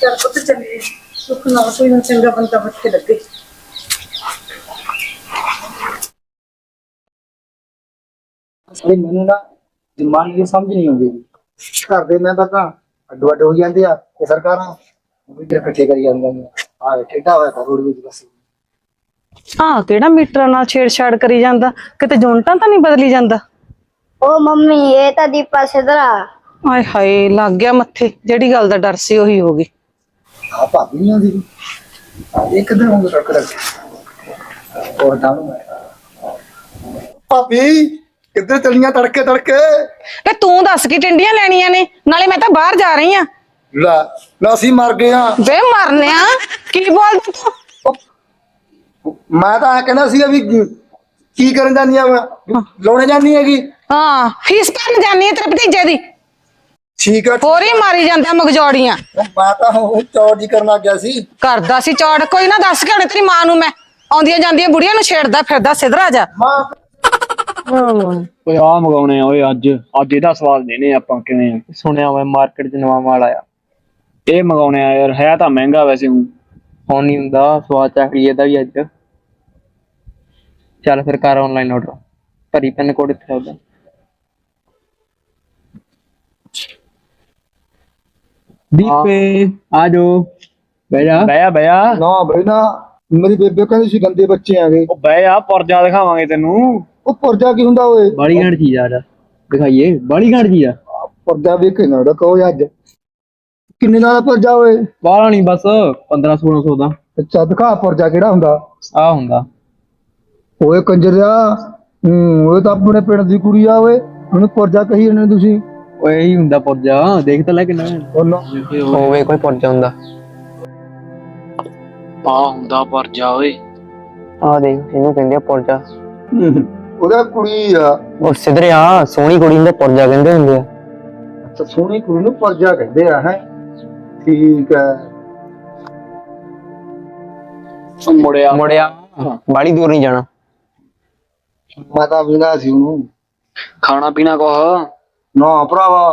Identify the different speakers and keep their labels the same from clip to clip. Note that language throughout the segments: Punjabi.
Speaker 1: ਚੱਲ ਪੁੱਤ ਚੱਲੀਏ ਸੁੱਖ ਨਾਲ ਕੋਈ ਨਾ ਚੰਗਾ ਬੰਦਾ ਬੱਚੇ ਲੱਗੇ।
Speaker 2: ਅਸਲੀ ਮੈਨੂੰ ਨਾ ਦਿਮਾਗ ਦੀ ਸਮਝ ਨਹੀਂ ਆਉਂਦੀ। ਘਰ ਦੇ ਮੈਂ ਤਾਂ ਅੱਡੋ ਅੱਡ ਹੋ ਜਾਂਦੇ ਆ ਤੇ ਸਰਕਾਰਾਂ ਵੀ ਤੇ ਇਕੱਠੇ ਕਰੀ ਜਾਂਦੀਆਂ ਨੇ। ਆ ਠੇਡਾ ਹੋਇਆ ਤਾਂ ਰੋਡ ਵਿੱਚ ਬਸ।
Speaker 3: ਹਾਂ ਕਿਹੜਾ ਮੀਟਰਾਂ ਨਾਲ ਛੇੜਛਾੜ ਕਰੀ ਜਾਂਦਾ? ਕਿਤੇ ਜੁੰਟਾਂ ਤਾਂ ਨਹੀਂ ਬਦਲੀ ਜਾਂਦਾ?
Speaker 4: ਓ ਮੰਮੀ ਇਹ ਤਾਂ ਦੀਪਾ ਸਿਧਰਾ।
Speaker 3: ਆਏ ਹਾਏ ਲੱਗ ਗਿਆ ਮੱਥੇ। ਜਿਹੜੀ ਗੱਲ ਦਾ ਡਰ ਸੀ ਉਹੀ ਹੋ ਗਈ।
Speaker 2: ਆ ਭਾਬੀ ਨਹੀਂ ਆਉਂਦੀ ਆ ਇੱਕ ਦਿਨ ਹੋ ਗਿਆ ਟੱਕਰ ਉਹ ਤਾਂ ਭਾਬੀ ਕਿੱਧਰ ਚਲੀਆਂ ਤੜਕੇ ਤੜਕੇ?
Speaker 3: ਤੇ ਤੂੰ ਦੱਸ ਕੀ ਟਿੰਡੀਆਂ ਲੈਣੀਆਂ ਨੇ? ਨਾਲੇ ਮੈਂ ਤਾਂ ਬਾਹਰ ਜਾ ਰਹੀ ਆ
Speaker 2: ਲੈ ਨਾ ਅਸੀਂ ਮਰ ਗਏ ਆ
Speaker 3: ਵੇ ਮਰਨਿਆ ਕੀ ਬੋਲਦਾ ਤੂੰ?
Speaker 2: ਮੈਂ ਤਾਂ ਇਹ ਕਹਿੰਦਾ ਸੀ ਵੀ ਕੀ ਕਰਨ ਜਾਂਦੀ ਆ? ਲਾਉਣੇ ਜਾਂਦੀ ਹੈਗੀ।
Speaker 3: ਹਾਂ ਫੀਸ ਭਰਨ ਜਾਨੀ ਆ ਤੇਰੇ ਭਤੀਜੇ ਦੀ।
Speaker 2: ਠੀਕ ਆ
Speaker 3: ਹੋਰ ਹੀ ਮਾਰੀ ਜਾਂਦਾ ਮਗਜੋੜੀਆਂ।
Speaker 2: ਮੈਂ ਤਾਂ ਉਹ ਚੌੜ ਜੀ ਕਰਨ ਲੱਗ ਗਿਆ ਸੀ।
Speaker 3: ਕਰਦਾ ਸੀ ਚੌੜ ਕੋਈ ਨਾ ਦੱਸ ਕੇ ਹੁਣੇ ਤੇਰੀ ਮਾਂ ਨੂੰ ਮੈਂ। ਆਉਂਦੀਆਂ ਜਾਂਦੀਆਂ ਬੁੜੀਆਂ ਨੂੰ ਛੇੜਦਾ ਫਿਰਦਾ ਸਿਧਰਾ ਜਾ।
Speaker 2: ਮਾਂ
Speaker 5: ਓਏ ਆ ਮਗਾਉਣੇ ਆ ਓਏ ਅੱਜ ਅੱਜ ਇਹਦਾ ਸਵਾਦ ਦੇਣੇ ਆਪਾਂ ਕਿਵੇਂ ਆ। ਸੁਣਿਆ ਮੈਂ ਮਾਰਕੀਟ 'ਚ ਨਵਾਂ ਮਾਲ ਆਇਆ। ਇਹ ਮਗਾਉਣੇ ਆ ਯਾਰ ਹੈ ਤਾਂ ਮਹਿੰਗਾ ਵੈਸੇ ਹੁਣ।
Speaker 6: ਹੁਣ ਨਹੀਂ ਹੁੰਦਾ ਸਵਾਦ ਚਾਹੀਏ ਇਹਦਾ ਵੀ ਅੱਜ। ਚੱਲ ਫਿਰ ਕਰ ਆਨਲਾਈਨ ਆਰਡਰ ਭਰੀ ਪਿੰਨ ਕੋਡ ਇੱਥੇ ਆਉਂਦਾ ਦੀਪੇ ਆ ਜੋ। ਬਹਿ ਜਾ
Speaker 5: ਬਹਿ ਬਹਿ
Speaker 2: ਨਾ ਬਈ ਨਾ। ਮੇਰੀ ਬੇਬੇ ਕਹਿੰਦੀ ਸੀ ਗੰਦੇ ਬੱਚੇ ਆਗੇ
Speaker 5: ਉਹ ਬਹਿ ਜਾ ਪਰਜਾ ਦਿਖਾਵਾਂਗੇ ਤੈਨੂੰ।
Speaker 2: ਉਹ ਪਰਜਾ ਕੀ ਹੁੰਦਾ ਓਏ?
Speaker 6: ਬੜੀ ਘੰਟ ਚੀਜ਼ ਆ ਜਾ। ਦਿਖਾਈਏ। ਬੜੀ ਘੰਟ ਚੀਜ਼ ਆ।
Speaker 2: ਪਰਜਾ ਵੀ ਕਿੰਨਾ ਦਾ ਕਹੋ ਅੱਜ। ਕਿੰਨੇ ਦਾ ਪਰਜਾ ਓਏ?
Speaker 6: ਬਾਹਲਾ ਨਹੀਂ ਬਸ 15 1600 ਦਾ।
Speaker 2: ਅੱਛਾ ਦਿਖਾ ਪਰਜਾ ਕਿਹੜਾ ਹੁੰਦਾ।
Speaker 6: ਆ ਹੁੰਦਾ।
Speaker 2: ਓਏ ਕੰਜਰਿਆ ਹੂੰ ਓਏ ਤਾਂ ਆਪਣੇ ਪਿੰਡ ਦੀ ਕੁੜੀ ਆ ਓਏ। ਉਹਨੂੰ ਪਰਜਾ ਕਹੀ ਜਾਂਦੇ ਤੁਸੀਂ।
Speaker 6: ਓਏ ਇਹੀ ਹੁੰਦਾ ਪੁਰਜਾ। ਦੇਖ ਤਾਂ ਲੈ ਕਿੰਨਾ।
Speaker 2: ਬੋਲੋ।
Speaker 6: ਹੋਵੇ ਕੋਈ ਪੁਰਜਾ ਹੁੰਦਾ।
Speaker 5: ਆ ਹੁੰਦਾ ਪਰਜਾ ਓਏ।
Speaker 6: ਆ ਦੇਖ ਇਹਨੂੰ ਕਹਿੰਦੇ ਆ ਪੁਰਜਾ।
Speaker 2: ਉਹਦਾ ਕੁੜੀ ਆ।
Speaker 6: ਉਹ ਸਿਧਰਿਆ ਸੋਹਣੀ ਕੁੜੀ ਨੂੰ ਤਾਂ ਪੁਰਜਾ ਕਹਿੰਦੇ ਹੁੰਦੇ ਆ।
Speaker 2: ਅੱਛਾ ਸੋਹਣੀ ਕੁੜੀ ਨੂੰ ਪਰਜਾ ਕਹਿੰਦੇ ਆ ਹੈ? ਠੀਕ ਹੈ
Speaker 5: ਉਹ ਮੁੜਿਆ।
Speaker 6: ਮੁੜਿਆ। ਬਾਲੀ ਦੂਰ ਨਹੀਂ ਜਾਣਾ।
Speaker 2: ਮੈਂ ਤਾਂ ਵਿੰਗਾ ਸੀ ਉਹਨੂੰ।
Speaker 5: ਖਾਣਾ ਪੀਣਾ ਕੁਛ?
Speaker 2: ਨਾ ਭਰਾਵਾ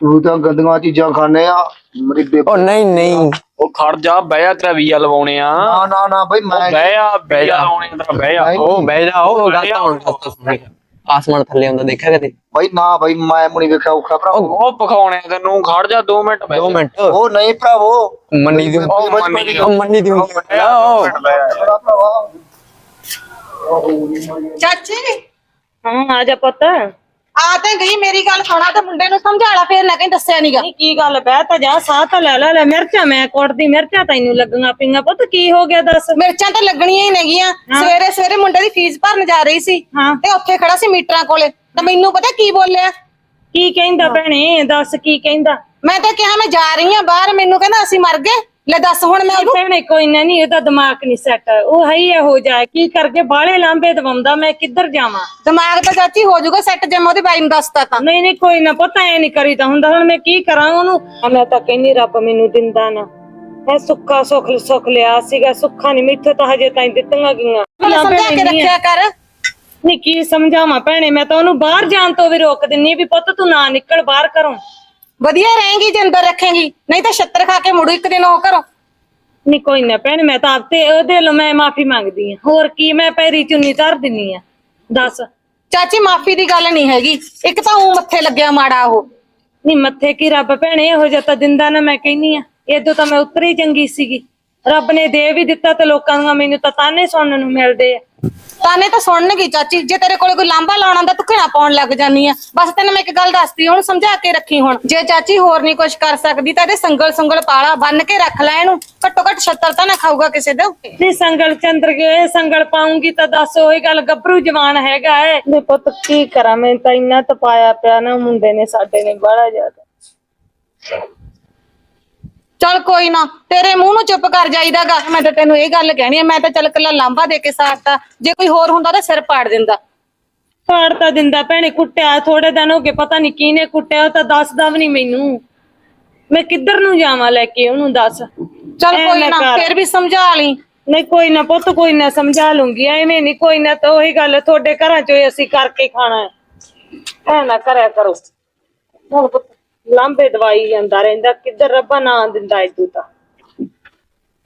Speaker 2: ਤੂੰ ਤਾਂ ਗੰਦੀਆਂ ਚੀਜ਼ਾਂ ਖਾਣੇ ਆ ਮੇਰੀ ਬੇਬੇ
Speaker 6: ਉਹ ਨਹੀਂ ਨਹੀਂ।
Speaker 5: ਉਹ ਖੜ ਜਾ ਬਹਿ ਜਾ ਤੇਰਾ ਵੀਜ਼ਾ ਲਵਾਉਣੇ ਆ।
Speaker 2: ਨਾ ਨਾ ਨਾ ਬਈ ਮੈਂ
Speaker 5: ਬਹਿ ਜਾ ਬਹਿ ਜਾ। ਲਾਉਣੇ ਆ ਤੇਰਾ ਬਹਿ ਜਾ।
Speaker 6: ਉਹ ਬਹਿ ਜਾ ਉਹ ਗੱਲ ਤਾਂ ਹੁਣ ਆਸਮਾਨ ਥੱਲੇ ਆਉਂਦਾ ਦੇਖਿਆ ਕਦੇ?
Speaker 2: ਬਈ ਨਾ ਬਈ ਮੈਂ ਮੁਣੀ ਵੇਖਿਆ ਔਖਾ ਭਰਾ।
Speaker 5: ਉਹ ਪਖਾਉਣੇ ਆ ਤੈਨੂੰ ਖੜ ਜਾ 2 ਮਿੰਟ ਬਹਿ
Speaker 6: 2
Speaker 5: ਜਾ।
Speaker 6: ਮਿੰਟ।
Speaker 2: ਉਹ ਨਹੀਂ ਭਰਾਵੋ।
Speaker 6: ਮੰਨੀ ਦੀ
Speaker 5: ਉਹ ਮੰਨੀ ਦੀ।
Speaker 6: ਉਹ ਮੰਨੀ ਦੀ ਹੁੰਦੀ
Speaker 3: ਚਾਚੀ।
Speaker 7: ਹਾਂ ਆ ਜਾ ਪੁੱਤ।
Speaker 3: ਆ ਤੇ ਗਈ ਮੇਰੀ ਗੱਲ ਸੁਣਾ ਤੇ ਮੁੰਡੇ ਨੂੰ ਸਮਝਾ ਲਾ ਫੇਰ ਨਾ ਕਹੀਂ ਦੱਸਿਆ ਨੀਗਾ।
Speaker 7: ਨਹੀਂ ਕੀ ਗੱਲ ਬਹਿ ਤਾਂ ਜਾ ਸਾਹ ਤਾਂ ਲੈ ਲੈ ਲੈ ਮਿਰਚਾਂ ਮੈਂ ਕੁੱਟਦੀ ਮਿਰਚਾਂ ਤੈਨੂੰ ਲੱਗੀਆਂ ਪਈਆਂ ਪੁੱਤ ਕੀ ਹੋ ਗਿਆ ਦੱਸ?
Speaker 3: ਮਿਰਚਾਂ ਤਾਂ ਲੱਗਣੀਆਂ ਹੀ ਨੇਗੀਆਂ। ਸਵੇਰੇ ਸਵੇਰੇ ਮੁੰਡੇ ਦੀ ਫੀਸ ਭਰਨ ਜਾ ਰਹੀ ਸੀ
Speaker 7: ਹਾਂ।
Speaker 3: ਤੇ ਉੱਥੇ ਖੜਾ ਸੀ ਮੀਟਰਾਂ ਕੋਲੇ। ਤੇ ਮੈਨੂੰ ਪਤਾ ਕੀ ਬੋਲਿਆ?
Speaker 7: ਕੀ ਕਹਿੰਦਾ ਭੈਣੇ ਦੱਸ ਕੀ ਕਹਿੰਦਾ?
Speaker 3: ਮੈਂ ਤਾਂ ਕਿਹਾ ਮੈਂ ਜਾ ਰਹੀ ਆ ਬਾਹਰ ਮੈਨੂੰ ਕਹਿੰਦਾ ਅਸੀਂ ਮਰ ਗਏ। ਲੈ ਦੱਸ ਹੁਣ ਮੈਂ ਉਹਨੂੰ
Speaker 7: ਭੈਣੇ ਕੋਈ ਨਾ ਨਹੀਂ ਇਹਦਾ ਦਿਮਾਗ ਨਹੀਂ ਸੈੱਟ। ਉਹ ਹੈ ਹੀ ਇਹੋ ਜਾਏ ਕੀ ਕਰਕੇ ਬਾਹਲੇ ਲਾਂਬੇ ਦਵਾਉਂਦਾ ਮੈਂ ਕਿੱਧਰ ਜਾਵਾਂ?
Speaker 3: ਦਿਮਾਗ ਤਾਂ ਚਾਚੀ ਹੋ ਜਾਊਗਾ ਸੈੱਟ ਜੇ ਮੈਂ ਉਹਦੇ ਬਾਈ ਨੂੰ ਦੱਸਤਾ ਤਾਂ।
Speaker 7: ਨਹੀਂ ਨਹੀਂ ਕੋਈ ਨਾ ਪਤਾ ਐ ਨਹੀਂ ਕਰੀਦਾ ਹੁੰਦਾ। ਹੁਣ ਮੈਂ ਕੀ ਕਰਾਂ ਉਹਨੂੰ? ਮੈਂ ਤਾਂ ਕਹਿੰਨੀ ਰੱਬ ਮੈਨੂੰ ਦਿੰਦਾ ਨਾ। ਐ ਸੁੱਖਾ ਸੁੱਖ ਸੁੱਖ ਲਿਆ ਸੀਗਾ ਸੁੱਖਾ ਨਹੀਂ ਮਿੱਥੇ ਤਾਂ ਹਜੇ ਤਾਈਂ ਦਿੱਤੀਆਂ ਗਈਆਂ।
Speaker 3: ਮੈਨੂੰ ਸਮਝਾ ਕੇ ਰੱਖਿਆ ਕਰ।
Speaker 7: ਨਹੀਂ ਕੀ ਸਮਝਾਵਾਂ ਭੈਣੇ ਮੈਂ ਤਾਂ ਉਹਨੂੰ ਬਾਹਰ ਜਾਣ ਤੋਂ ਵੀ ਰੋਕ ਦਿੰਨੀ ਵੀ ਪੁੱਤ ਤੂੰ ਨਾ ਨਿਕਲ ਬਾਹਰ ਘਰੋਂ।
Speaker 3: ਵਧੀਆ ਰਹੇਗੀ ਜੇ ਅੰਦਰ ਰੱਖੇਗੀ ਨਹੀਂ ਤਾਂ ਛੱਤਰ ਖਾ ਕੇ ਮੁੜੂ ਇੱਕ ਦਿਨ ਉਹ ਘਰੋਂ।
Speaker 7: ਨਹੀਂ ਕੋਈ ਨਾ ਭੈਣ ਮੈਂ ਤਾਂ ਆਪਤੇ ਉਹਦੇ ਲਈ ਮੈਂ ਮਾਫੀ ਮੰਗਦੀ ਆ ਹੋਰ ਕੀ ਮੈਂ ਪੈਰੀ ਚੁੰਨੀ ਧਰ ਦਿੰਨੀ ਆ ਦੱਸ।
Speaker 3: ਚਾਚੀ ਮਾਫੀ ਦੀ ਗੱਲ ਨਹੀਂ ਹੈਗੀ। ਇੱਕ ਤਾਂ ਉਹ ਮੱਥੇ ਲੱਗਿਆ ਮਾੜਾ ਉਹ।
Speaker 7: ਨਹੀਂ ਮੱਥੇ ਕੀ ਰੱਬ ਭੈਣੇ ਇਹੋ ਜਿਹਾ ਤਾਂ ਦਿੰਦਾ ਨਾ ਮੈਂ ਕਹਿੰਨੀ ਆ ਇਦੋਂ ਤਾਂ ਮੈਂ ਉਤਰੀ ਚੰਗੀ ਸੀਗੀ। ਰੱਬ ਨੇ ਦੇ ਵੀ ਦਿੱਤਾ ਤੇ ਲੋਕਾਂ ਨੂੰ ਮੈਨੂੰ ਤਾਂ ਤਾਨੇ ਸੁਣਨ ਨੂੰ ਮਿਲਦੇ ਆ।
Speaker 3: ਤਾਨੇ ਤਾਂ ਸੁਣਨਗੀ ਚਾਚੀ ਜੇ ਤੇਰੇ ਕੋਲੇ ਕੋਈ ਲਾਂਬਾ ਲਾਉਣਾ ਹੁੰਦਾ ਤੂੰ ਘਿਣਾ ਪਾਉਣ ਲੱਗ ਜਾਨੀ ਆ। ਬਸ ਤੈਨੂੰ ਮੈਂ ਇੱਕ ਗੱਲ ਦੱਸਦੀ ਹੁਣ ਸਮਝਾ ਕੇ ਰੱਖੀ ਹੁਣ। ਜੇ ਚਾਚੀ ਹੋਰ ਨਹੀਂ ਕੁਝ ਕਰ ਸਕਦੀ ਤਾਂ ਇਹਦੇ ਸੰਗਲ ਸੰਗਲ ਪਾਲਾ ਬੰਨ ਕੇ ਰੱਖ ਲੈ ਇਹਨੂੰ। ਘੱਟੋ ਘੱਟ ਛੱਤਰ ਤਾਂ ਨਾ ਖਾਊਗਾ ਕਿਸੇ ਦੇ
Speaker 7: ਨਹੀਂ ਸੰਗਲ ਚੰਦਰ ਗਏ ਸੰਗਲ ਪਾਉਂਗੀ ਤਾਂ ਦੱਸ ਉਹੀ ਗੱਲ ਗੱਭਰੂ ਜਵਾਨ ਹੈਗਾ ਏ। ਨਹੀਂ ਪੁੱਤ ਕੀ ਕਰਾਂ ਮੈਂ ਤਾਂ ਇੰਨਾ ਤਪਾਇਆ ਪਿਆ ਨਾ ਮੁੰਡੇ ਨੇ ਸਾਡੇ ਨੇ ਬੜਾ ਜ਼ਿਆਦਾ।
Speaker 3: ਚੱਲ ਕੋਈ ਨਾ ਤੇਰੇ ਮੂੰਹ ਨੂੰ ਚੁੱਪ ਕਰ ਜਾਈਦਾਗਾ। ਮੈਂ ਤਾਂ ਤੈਨੂੰ ਇਹ ਗੱਲ ਕਹਿਣੀ ਆ ਮੈਂ ਤਾਂ ਚੱਲ ਕੱਲਾ ਲਾਂਬਾ ਦੇ ਕੇ ਸਾਰਤਾ ਜੇ ਕੋਈ ਹੋਰ ਹੁੰਦਾ ਤਾਂ ਸਿਰ ਪਾੜ ਦਿੰਦਾ।
Speaker 7: ਤਾਂ ਦਿੰਦਾ ਭੈਣੇ ਕੁੱਟਿਆ ਥੋੜੇ ਦਿਨ ਹੋ ਗਏ ਪਤਾ ਨਹੀਂ ਕਿਹਨੇ ਕੁੱਟਿਆ ਉਹ ਤਾਂ ਦੱਸਦਾ ਵੀ ਨਹੀਂ ਮੈਨੂੰ। ਮੈਂ ਕਿੱਧਰ ਨੂੰ ਜਾਵਾਂ ਲੈ ਕੇ ਉਹਨੂੰ ਦੱਸ।
Speaker 3: ਚੱਲ
Speaker 7: ਐ
Speaker 3: ਕੋਈ
Speaker 7: ਨਾ
Speaker 3: ਨਾ
Speaker 7: ਕਰ।
Speaker 3: ਫਿਰ ਵੀ ਸਮਝਾ ਲਈ।
Speaker 7: ਨਹੀਂ ਕੋਈ ਨਾ ਪੁੱਤ ਕੋਈ ਨਾ ਸਮਝਾ ਲੂੰਗੀ ਐਵੇਂ ਨਹੀਂ ਕੋਈ ਨਾ ਤਾਂ ਉਹੀ ਗੱਲ ਤੁਹਾਡੇ ਘਰਾਂ ਚੋਂ ਹੀ ਅਸੀਂ ਕਰਕੇ ਖਾਣਾ ਹੈ। ਐ ਨਾ ਕਰਿਆ ਕਰੋ। ਹੁਣ ਪੁੱਤ ਲਾਂਬੇ ਦਵਾਈ ਜਾਂਦਾ ਰਹਿੰਦਾ, ਕਿੱਧਰ ਰੱਬਾ ਨਾ ਦਿੰਦਾ ਇਦੂ ਤਾਂ?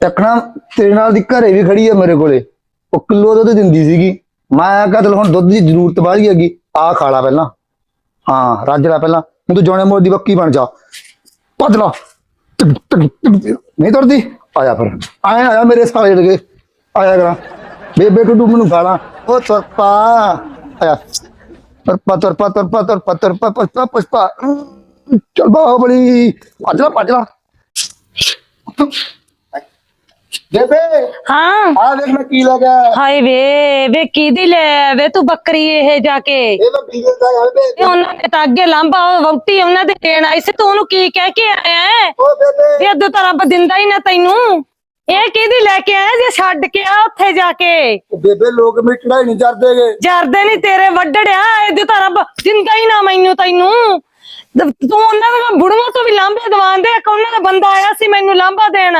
Speaker 2: ਚੱਕਣਾ ਤੇਰੇ ਨਾਲ ਦੀ ਘਰੇ ਵੀ ਖੜੀ ਆ ਮੇਰੇ ਕੋਲੇ। ਉਹ ਕਿਲੋ ਦੁੱਧ ਦਿੰਦੀ ਸੀਗੀ। ਮੈਂ ਕਿਹਾ ਚਲ ਹੁਣ ਦੁੱਧ ਦੀ ਜ਼ਰੂਰਤ ਵੱਧ ਗਈ ਹੈਗੀ ਆ ਖਾ ਲਾ ਪਹਿਲਾਂ। ਹਾਂ, ਰੱਜ ਲੈ ਪਹਿਲਾਂ। ਹੁਣ ਤੂੰ ਜੋਨੇ ਮੋੜ ਦੀ ਬੱਕੀ ਬਣ ਜਾ। ਭੱਜ ਨਹੀਂ ਤੁਰਦੀ? ਆਇਆ ਫਿਰ। ਆਇਆ ਆਇਆ ਮੇਰੇ ਸਾਲੇ ਲਗੇ ਆਇਆ ਕਰਾਂ। ਬੇਬੇ ਟੁੱਡੂ ਮੈਨੂੰ ਗਾਲਾਂ। ਉਹ ਤੁਰਪਾ। ਆਇਆ। ਤੁਰਪਾ ਤੁਰਪਾ ਤੁਰਪਾ ਤੁਰਪਾ ਤੁਰਪਾ, ਪੁਸ਼ਪਾ ਪੁਸ਼ਪਾ। ਚਲ ਬਾਹਬਲੀ ਭੱਜ ਲਾ ਭੱਜ ਲਾ ਬੇਬੇ
Speaker 7: ਹਾਂ
Speaker 2: ਆ ਦੇਖ ਮੈਂ ਕੀ ਲਗਾ
Speaker 7: ਹਾਏ ਵੇ ਵੇ ਕਿਹਦੀ ਲੈ ਵੇ ਤੂੰ ਬੱਕਰੀ ਇਹ ਜਾ ਕੇ
Speaker 2: ਇਹ ਮੈਂ ਬੀਗਲ ਦਾ ਹੈ ਬੇ
Speaker 7: ਇਹ ਉਹਨਾਂ ਨੇ ਤਾਂ ਅੱਗੇ ਲਾਂਬਾ ਵਹੁਟੀ ਉਹਨਾਂ ਦੇ ਦੇਣ ਆਈ ਸੀ ਤੂੰ ਉਹਨੂੰ ਕੀ ਕਹਿ ਕੇ ਆਇਆ ਹੈ?
Speaker 2: ਓ ਬੇਬੇ
Speaker 7: ਵੀ ਅੱਧੋ ਤਾਂ ਰੱਬ ਦਿੰਦਾ ਹੀ ਨਾ ਤੈਨੂੰ ਇਹ ਕਿਹਦੀ ਲੈ ਕੇ ਆਇਆ ਜੇ ਛੱਡ ਕੇ ਆ ਉੱਥੇ ਜਾ ਕੇ
Speaker 2: ਉਹ ਬੇਬੇ ਲੋਕ ਮਿੱਟੜਾ ਹੀ ਨਹੀਂ ਚੜਦੇਗੇ
Speaker 7: ਜਰਦੇ ਨਹੀਂ ਤੇਰੇ ਵੱਡੜਿਆ ਇਹਦੇ ਤਾਂ ਰੱਬ ਦਿੰਦਾ ਹੀ ਨਾ ਮੈਨੂੰ ਤੈਨੂੰ ਦ- ਤੂੰ ਉਹਨਾਂ ਦਾ ਬੁੜਵਾ ਤੋਂ ਵੀ ਲਾਂਬੇ ਦਵਾਉਂਦੇ ਇੱਕ ਉਹਨਾਂ ਦਾ ਬੰਦਾ ਆਇਆ ਸੀ ਮੈਨੂੰ ਲਾਂਬਾ ਦੇਣ।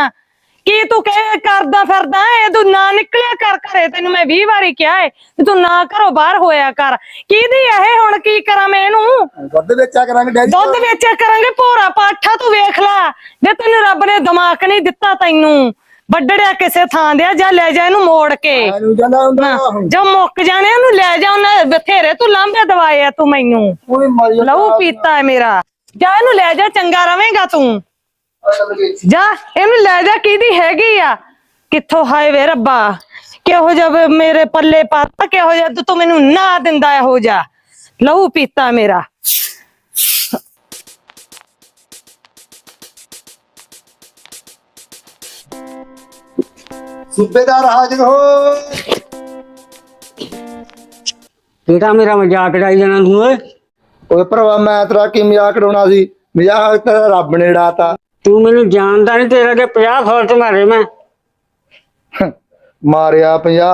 Speaker 7: ਕੀ ਤੂੰ ਕਹਿ ਕਰਦਾ ਫਿਰਦਾ ਇਹ ਤੂੰ ਨਾ ਨਿਕਲਿਆ ਕਰ ਘਰੇ ਤੈਨੂੰ ਮੈਂ 20 ਵਾਰੀ ਕਿਹਾ ਏ ਤੇ ਤੂੰ ਨਾ ਘਰੋਂ ਬਾਹਰ ਹੋਇਆ ਕਰ। ਕਿਹਦੀ ਇਹ ਹੁਣ ਕੀ ਕਰਾਂ ਮੈਂ ਇਹਨੂੰ?
Speaker 2: ਦੁੱਧ ਵੇਚਿਆ ਕਰਾਂਗੇ ਡੈਡੀ
Speaker 7: ਦੁੱਧ ਵੇਚਿਆ ਕਰਾਂਗੇ ਭੋਰਾ ਪਾਠਾ ਤੂੰ ਵੇਖ ਲੈ। ਜੇ ਤੈਨੂੰ ਰੱਬ ਨੇ ਦਿਮਾਗ ਨਹੀਂ ਦਿੱਤਾ ਤੈਨੂੰ ਵੱਡੜਿਆ ਕਿਸੇ ਥਾਂ ਦੇ ਜਾਂ ਲੈ ਜਾ ਇਹਨੂੰ ਮੋੜ ਕੇ।
Speaker 2: ਨੂੰ ਜਾਂਦਾ ਹੁੰਦਾ।
Speaker 7: ਜੋ ਮੁੱਕ ਜਾਣੇ ਉਹਨੂੰ ਲੈ ਜਾ ਉਹਨਾਂ ਬਥੇਰੇ ਤੂੰ ਲਾਂਬੇ ਦਵਾਏ ਆ ਤੂੰ ਮੈਨੂੰ।
Speaker 2: ਕੋਈ ਮਰ ਜਾਂਦਾ।
Speaker 7: ਲਹੂ ਪੀਤਾ ਹੈ ਮੇਰਾ। ਜਾ ਇਹਨੂੰ ਲੈ ਜਾ ਚੰਗਾ ਰਵੇਂਗਾ ਤੂੰ। ਜਾ ਇਹਨੂੰ ਲੈ ਜਾ ਕਿਹਦੀ ਹੈਗੀ ਆ? ਕਿੱਥੋਂ ਹਾਏ ਵੇ ਰੱਬਾ। ਕਿਹੋ ਜਿਹਾ ਵੇ ਮੇਰੇ ਪੱਲੇ ਪਾਤਾ ਕਿਹੋ ਜਿਹਾ ਤੂੰ ਮੈਨੂੰ ਨਾ ਦਿੰਦਾ ਇਹੋ ਜਿਹਾ। ਲਹੂ ਪੀਤਾ ਮੇਰਾ।
Speaker 2: ਸੂਬੇਦਾਰ ਹਾਜ਼ਰ ਹੋ।
Speaker 8: ਬੇਟਾ ਮੇਰਾ ਮਜ਼ਾਕ ਉਡਾਈ ਜਾਣਾ ਤੂੰ ਓਏ।
Speaker 2: ਓਏ ਭਰਾਵਾ ਮੈਂ ਤੇਰਾ ਕੀ ਮਜ਼ਾਕ ਉਡਾਉਣਾ ਸੀ? ਮਜ਼ਾਕ ਤਾਂ ਰੱਬ ਨੇ ਉਡਾਤਾ।
Speaker 8: ਤੂੰ ਮੈਨੂੰ ਜਾਣਦਾ ਨਹੀਂ ਤੇਰਾ ਕੇ 50 ਫੌਲਟ ਮਾਰੇ ਮੈਂ।
Speaker 2: ਮਾਰਿਆ 50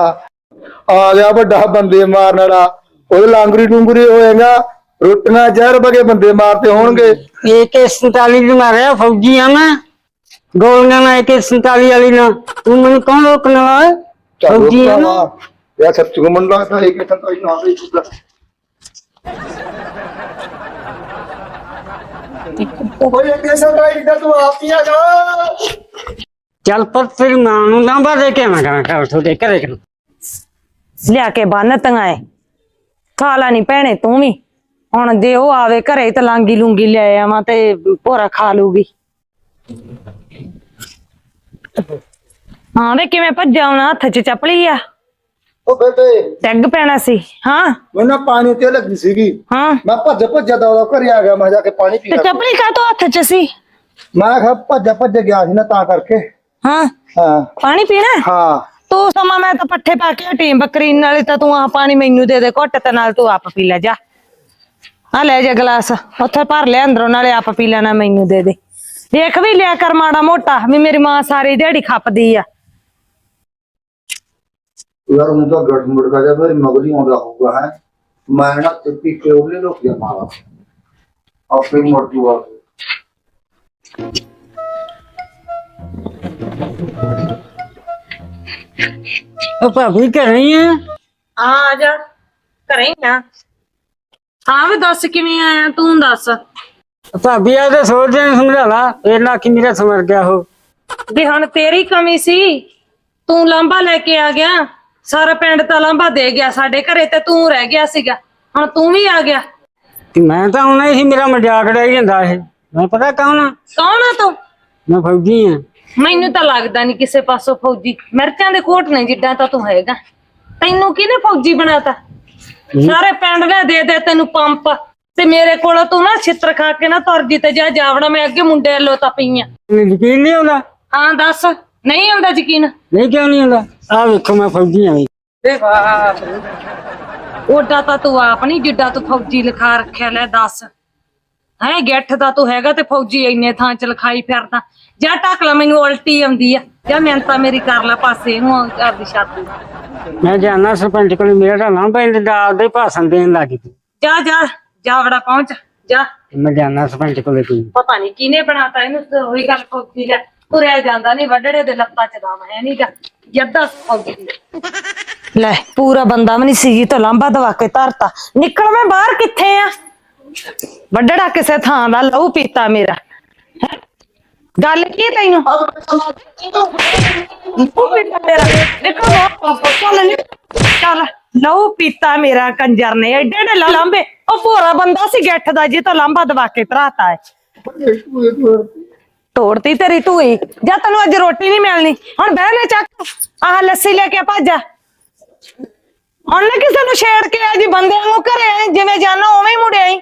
Speaker 2: ਆ ਗਿਆ ਵੱਡਾ ਬੰਦੇ ਮਾਰਨ ਵਾਲਾ। ਉਹਦੇ ਲਾਂਗਰੀ ਡੂੰਗਰੀ ਹੋਏਗਾ। ਰੋਟੀਆਂ ਜ਼ਹਿਰ ਬਗੇ ਬੰਦੇ ਮਾਰਦੇ ਹੋਣਗੇ।
Speaker 8: AK 47 ਨੂੰ ਮਾਰਿਆ ਫੌਜੀ ਆ ਮੈਂ। ਗੋਲੀਆਂ ਨਾਲ AK 47 ਵਾਲੀ ਨਾਲ ਤੂੰ ਮੈਨੂੰ ਕੌਣ ਰੋਕਣ ਵਾਲਾ ਓਏ? ਫੌਜੀ ਆ ਮੈਂ
Speaker 2: ਯਾ ਸੱਚੂ ਮਨ ਲੱਗਦਾ ਹੈ ਕਿ ਤਾਂ ਕੋਈ ਨਾ ਹੋਈ ਚੁੱਕਾ ਓਏ ਕਿਹਦਾ ਟਾਈਟ ਦਾ ਤੂੰ ਆਪ ਹੀ ਆ ਜਾ
Speaker 8: ਚੱਲ ਪਰ ਤੇਰੀ ਮਾਂ ਨੂੰ ਲਾਂਬਾ ਦੇ ਕੇ ਮੈਂ ਕਰਾਂ ਕਰ ਤੁਹਾਡੇ ਘਰੇ ਕਰ
Speaker 7: ਲਿਆ ਕੇ ਬੰਨ ਤੰਗਾਏ ਖਾ ਲਾ ਨਹੀਂ ਭੈਣੇ ਤੂੰ ਵੀ ਹੁਣ ਜੇ ਉਹ ਆਵੇ ਘਰੇ ਤਾਂ ਲਾਂਗੀ ਲੂੰਗੀ ਲੈ ਆਵਾਂ ਤੇ ਭੋਰਾ ਖਾ ਲੂਗੀ ਹਾਂ ਵੇ ਕਿਵੇਂ ਭੱਜਾ ਆਉਣਾ ਹੱਥ 'ਚ ਚੱਪਲੀ ਆ?
Speaker 2: ਓ ਬੇਬੇ।
Speaker 7: ਟੈਗ ਪੈਣਾ ਸੀ ਹਾਂ?
Speaker 2: ਮੈਨੂੰ ਨਾ ਪਾਣੀ ਤੇ ਲੱਗੀ ਸੀਗੀ।
Speaker 7: ਹਾਂ।
Speaker 2: ਮੈਂ ਭੱਜ ਭੱਜ ਦਾ ਉਹਦਾ ਘਰੇ ਆ ਗਿਆ ਮੈਂ ਜਾ ਕੇ ਪਾਣੀ
Speaker 7: ਤੇ
Speaker 2: ਪੀਣਾ
Speaker 7: ਚੱਪਲੀ ਕਾ ਤੋਂ ਹੱਥ 'ਚ ਸੀ?
Speaker 2: ਮੈਂ ਕਿਹਾ ਭੱਜ ਭੱਜ ਗਿਆ ਸੀ ਨਾ ਤਾਂ ਕਰਕੇ।
Speaker 7: ਹਾਂ?
Speaker 2: ਹਾਂ।
Speaker 7: ਪਾਣੀ ਪੀਣਾ? ਹੈ?
Speaker 2: ਹਾਂ
Speaker 7: ਤੂੰ ਸਮਾਂ ਮੈਂ ਤਾਂ ਪੱਠੇ ਪਾ ਕੇ ਹਟੀ ਬੱਕਰੀ ਨਾਲੇ ਤਾਂ ਤੂੰ ਆ ਪਾਣੀ ਮੈਨੂੰ ਦੇ ਦੇ ਘੁੱਟ ਤੇ ਨਾਲ ਤੂੰ ਆਪ ਪੀ ਲੈ ਜਾ। ਆ ਲੈ ਜਾ ਗਲਾਸ ਉੱਥੇ ਭਰ ਲਿਆ ਅੰਦਰੋਂ ਨਾਲੇ ਆਪ ਪੀ ਲੈਣਾ ਮੈਨੂੰ ਦੇ ਦੇ। ਦੇਖ ਵੀ ਲਿਆ ਕਰ ਮਾੜਾ ਮੋਟਾ ਵੀ ਮੇਰੀ ਮਾਂ ਸਾਰੀ ਦਿਹਾੜੀ ਖੱਪਦੀ ਆ।
Speaker 2: ਯਾਰ ਹੁਣ ਤਾਂ ਗੱਡ ਮੁੜ ਕਾ ਜਾ ਮੇਰੀ ਮਗਰੀ ਆਉਂਦਾ ਹੋਊਗਾ ਹੈ। ਮੈਂ ਨਾ ਤੇ ਪੀ ਕੇ ਉਹਨੇ ਲੋਕ ਜਾ ਮਾਰਾ? ਆਪੇ ਮੁੜ ਜੂਆ
Speaker 8: ਉਹ ਭਾਬੀ ਘਰੇ ਆ?
Speaker 7: ਆ ਆ ਜਾ। ਘਰੇ ਆ। ਹਾਂ ਵੀ ਦੱਸ ਕਿਵੇਂ ਆਇਆ ਤੂੰ ਦੱਸ।
Speaker 8: ਭਾਬੀ ਆ ਤੇ ਸੋਚ ਦੇ ਸਮਝਾ ਲਾ ਇਹ ਨਾ ਕਿ ਮੇਰਾ ਸਮਰ ਗਿਆ ਹੋ
Speaker 7: ਵੀ ਹੁਣ ਤੇਰੀ ਕਮੀ ਸੀ। ਤੂੰ ਲਾਂਬਾ ਲੈ ਕੇ ਆ ਗਿਆ। ਸਾਰਾ ਪਿੰਡ ਤਾਂ ਲਾਂਬਾ ਦੇ ਗਿਆ ਸਾਡੇ ਘਰੇ ਤੇ ਤੂੰ ਰਹਿ ਗਿਆ ਸੀਗਾ। ਹੁਣ ਤੂੰ ਵੀ ਆ ਗਿਆ।
Speaker 8: ਤੇ ਮੈਂ ਤਾਂ ਆਉਣਾ ਹੀ ਸੀ ਮੇਰਾ ਮਜ਼ਾਕ ਉਡਾਈ ਜਾਂਦਾ ਇਹ। ਮੈਂ ਪਤਾ ਕੌਣ ਆ?
Speaker 7: ਕੌਣ ਆ ਤੂੰ?
Speaker 8: ਮੈਂ ਫੌਜੀ ਆ।
Speaker 7: ਮੈਨੂੰ ਤਾਂ ਲੱਗਦਾ ਨਹੀਂ ਕਿਸੇ ਪਾਸੋਂ ਫੌਜੀ। ਮਿਰਚਾਂ ਦੇ ਕੋਟ ਨਹੀਂ ਜਿੱਦਾਂ ਤਾਂ ਤੂੰ ਹੈਗਾ। ਤੈਨੂੰ ਕਿਹਨੇ ਫੌਜੀ ਬਣਾਤਾ? ਸਾਰੇ ਪਿੰਡ ਨੇ ਦੇ ਦੇ ਤੈਨੂੰ ਪੰਪ। ਤੇ ਮੇਰੇ ਕੋਲੋਂ ਤੂੰ ਨਾ ਛਿੱਤਰ ਖਾ ਕੇ ਨਾ ਤੁਰ ਜੀ ਤੇ ਜਾ ਜਾਵੜਾ ਮੈਂ ਅੱਗੇ ਮੁੰਡੇ ਵੱਲੋਂ ਤਾਂ ਪਈਆਂ
Speaker 8: ਯਕੀਨ ਨਹੀਂ ਆਉਂਦਾ।
Speaker 7: ਹਾਂ ਦੱਸ। ਨਹੀਂ ਆਉਂਦਾ ਯਕੀਨ?
Speaker 8: ਨਹੀਂ ਕਿਉਂ ਨਹੀਂ ਆਉਂਦਾ? ਆ ਵੇਖੋ ਮੈਂ ਫੌਜੀ ਆ
Speaker 7: ਓਡਾ ਤਾਂ ਤੂੰ ਆਪ ਨਹੀਂ ਜਿੱਡਾ ਤੂੰ ਫੌਜੀ ਲਿਖਾ ਰੱਖਿਆ ਲੈ ਦੱਸ। ਹੈ ਗਿੱਠ ਦਾ ਤੂੰ ਹੈਗਾ ਤੇ ਫੌਜੀ ਇੰਨੇ ਥਾਂ ਚ ਲਿਖਾਈ ਫਿਰਦਾ। ਜਾਂ ਟੱਕ ਲਾ ਮੈਨੂੰ ਉਲਟੀ ਆਉਂਦੀ ਆ। ਜਾਂ ਮਿਹਨਤਾਂ ਮੇਰੀ ਕਰ ਲੈ ਪਾਸੇ ਨੂੰ ਆਪਦੀ ਛਾਤੀ
Speaker 8: ਮੈਂ ਜਾਣਾ ਸਰਪੰਚ ਕੋਲ ਮੇਰਾ ਨਾ ਪਿੰਡ ਦਾ ਆਪਦੇ ਭਾਸ਼ਣ ਦੇਣ ਲੱਗ ਪਈ
Speaker 7: ਜਾ ਜਾ ਜਾ ਵੜਾ ਪਹੁੰਚ ਜਾ।
Speaker 8: ਮੈਂ ਜਾਣਾ ਸਰਪੰਚ ਕੋਲ ਕੋਈ।
Speaker 7: ਪਤਾ ਨਹੀਂ ਕਿਹਨੇ ਬਣਾਤਾ ਇਹਨੂੰ ਤੇ ਉਹੀ ਗੱਲ ਫੌਜੀ ਲੈ ਤੁਰਿਆ ਜਾਂਦਾ ਨਹੀਂ ਵੱਡੜੇ ਦੇ ਲੱਤਾਂ ਚ ਦਮ ਹੈ ਨਹੀਂਗਾ ਜੱਦਾ ਫੌਜੀ ਲੈ, ਪੂਰਾ ਬੰਦਾ ਵੀ ਨਹੀਂ ਸੀ ਤਾਂ ਲਾਂਬਾ ਦਵਾ ਕੇ ਧਰਤਾ। ਨਿਕਲ ਮੈਂ ਬਾਹਰ ਕਿੱਥੇ ਆ? ਵੱਡੜਾ ਕਿਸੇ ਥਾਂ ਦਾ, ਲਹੂ ਪੀਤਾ ਮੇਰਾ। ਹੈਂ? ਗੱਲ ਕੀ ਤੈਨੂੰ? ਉਹ ਪੀਤਾ ਤੇਰਾ ਦੇਖੋ ਨਾ ਚੱਲ ਨੀ ਚੱਲ, ਲਹੂ ਪੀਤਾ ਮੇਰਾ ਕੰਜਰ ਨੇ, ਐਡੇ ਐਡੇ ਲਾਂਬੇ ਉਹ ਭੋਰਾ ਬੰਦਾ ਸੀ, ਗੱਠ ਦਾ, ਜੀ ਤਾਂ ਲਾਂਬਾ ਦਵਾ ਕੇ ਧਰਾਤਾ ਹੈ। ਤੋੜਤੀ ਤੇਰੀ ਟੂਈ ਜਾਂ ਤੈਨੂੰ ਅੱਜ ਰੋਟੀ ਨਹੀਂ ਮਿਲਣੀ। ਹੁਣ ਬਹਿ ਲੈ ਚੱਕ। ਆਹ ਲੱਸੀ ਲੈ ਕੇ ਭੱਜ ਜਾ। ਹੁਣ ਨਾ ਕਿਸੇ ਨੂੰ ਛੇੜ ਕੇ ਆ ਜੀ ਬੰਦੇ ਨੂੰ ਘਰੇ ਆਏ, ਜਿਵੇਂ ਜਾਣਾ ਉਵੇਂ ਹੀ ਮੁੜਿਆ ਈ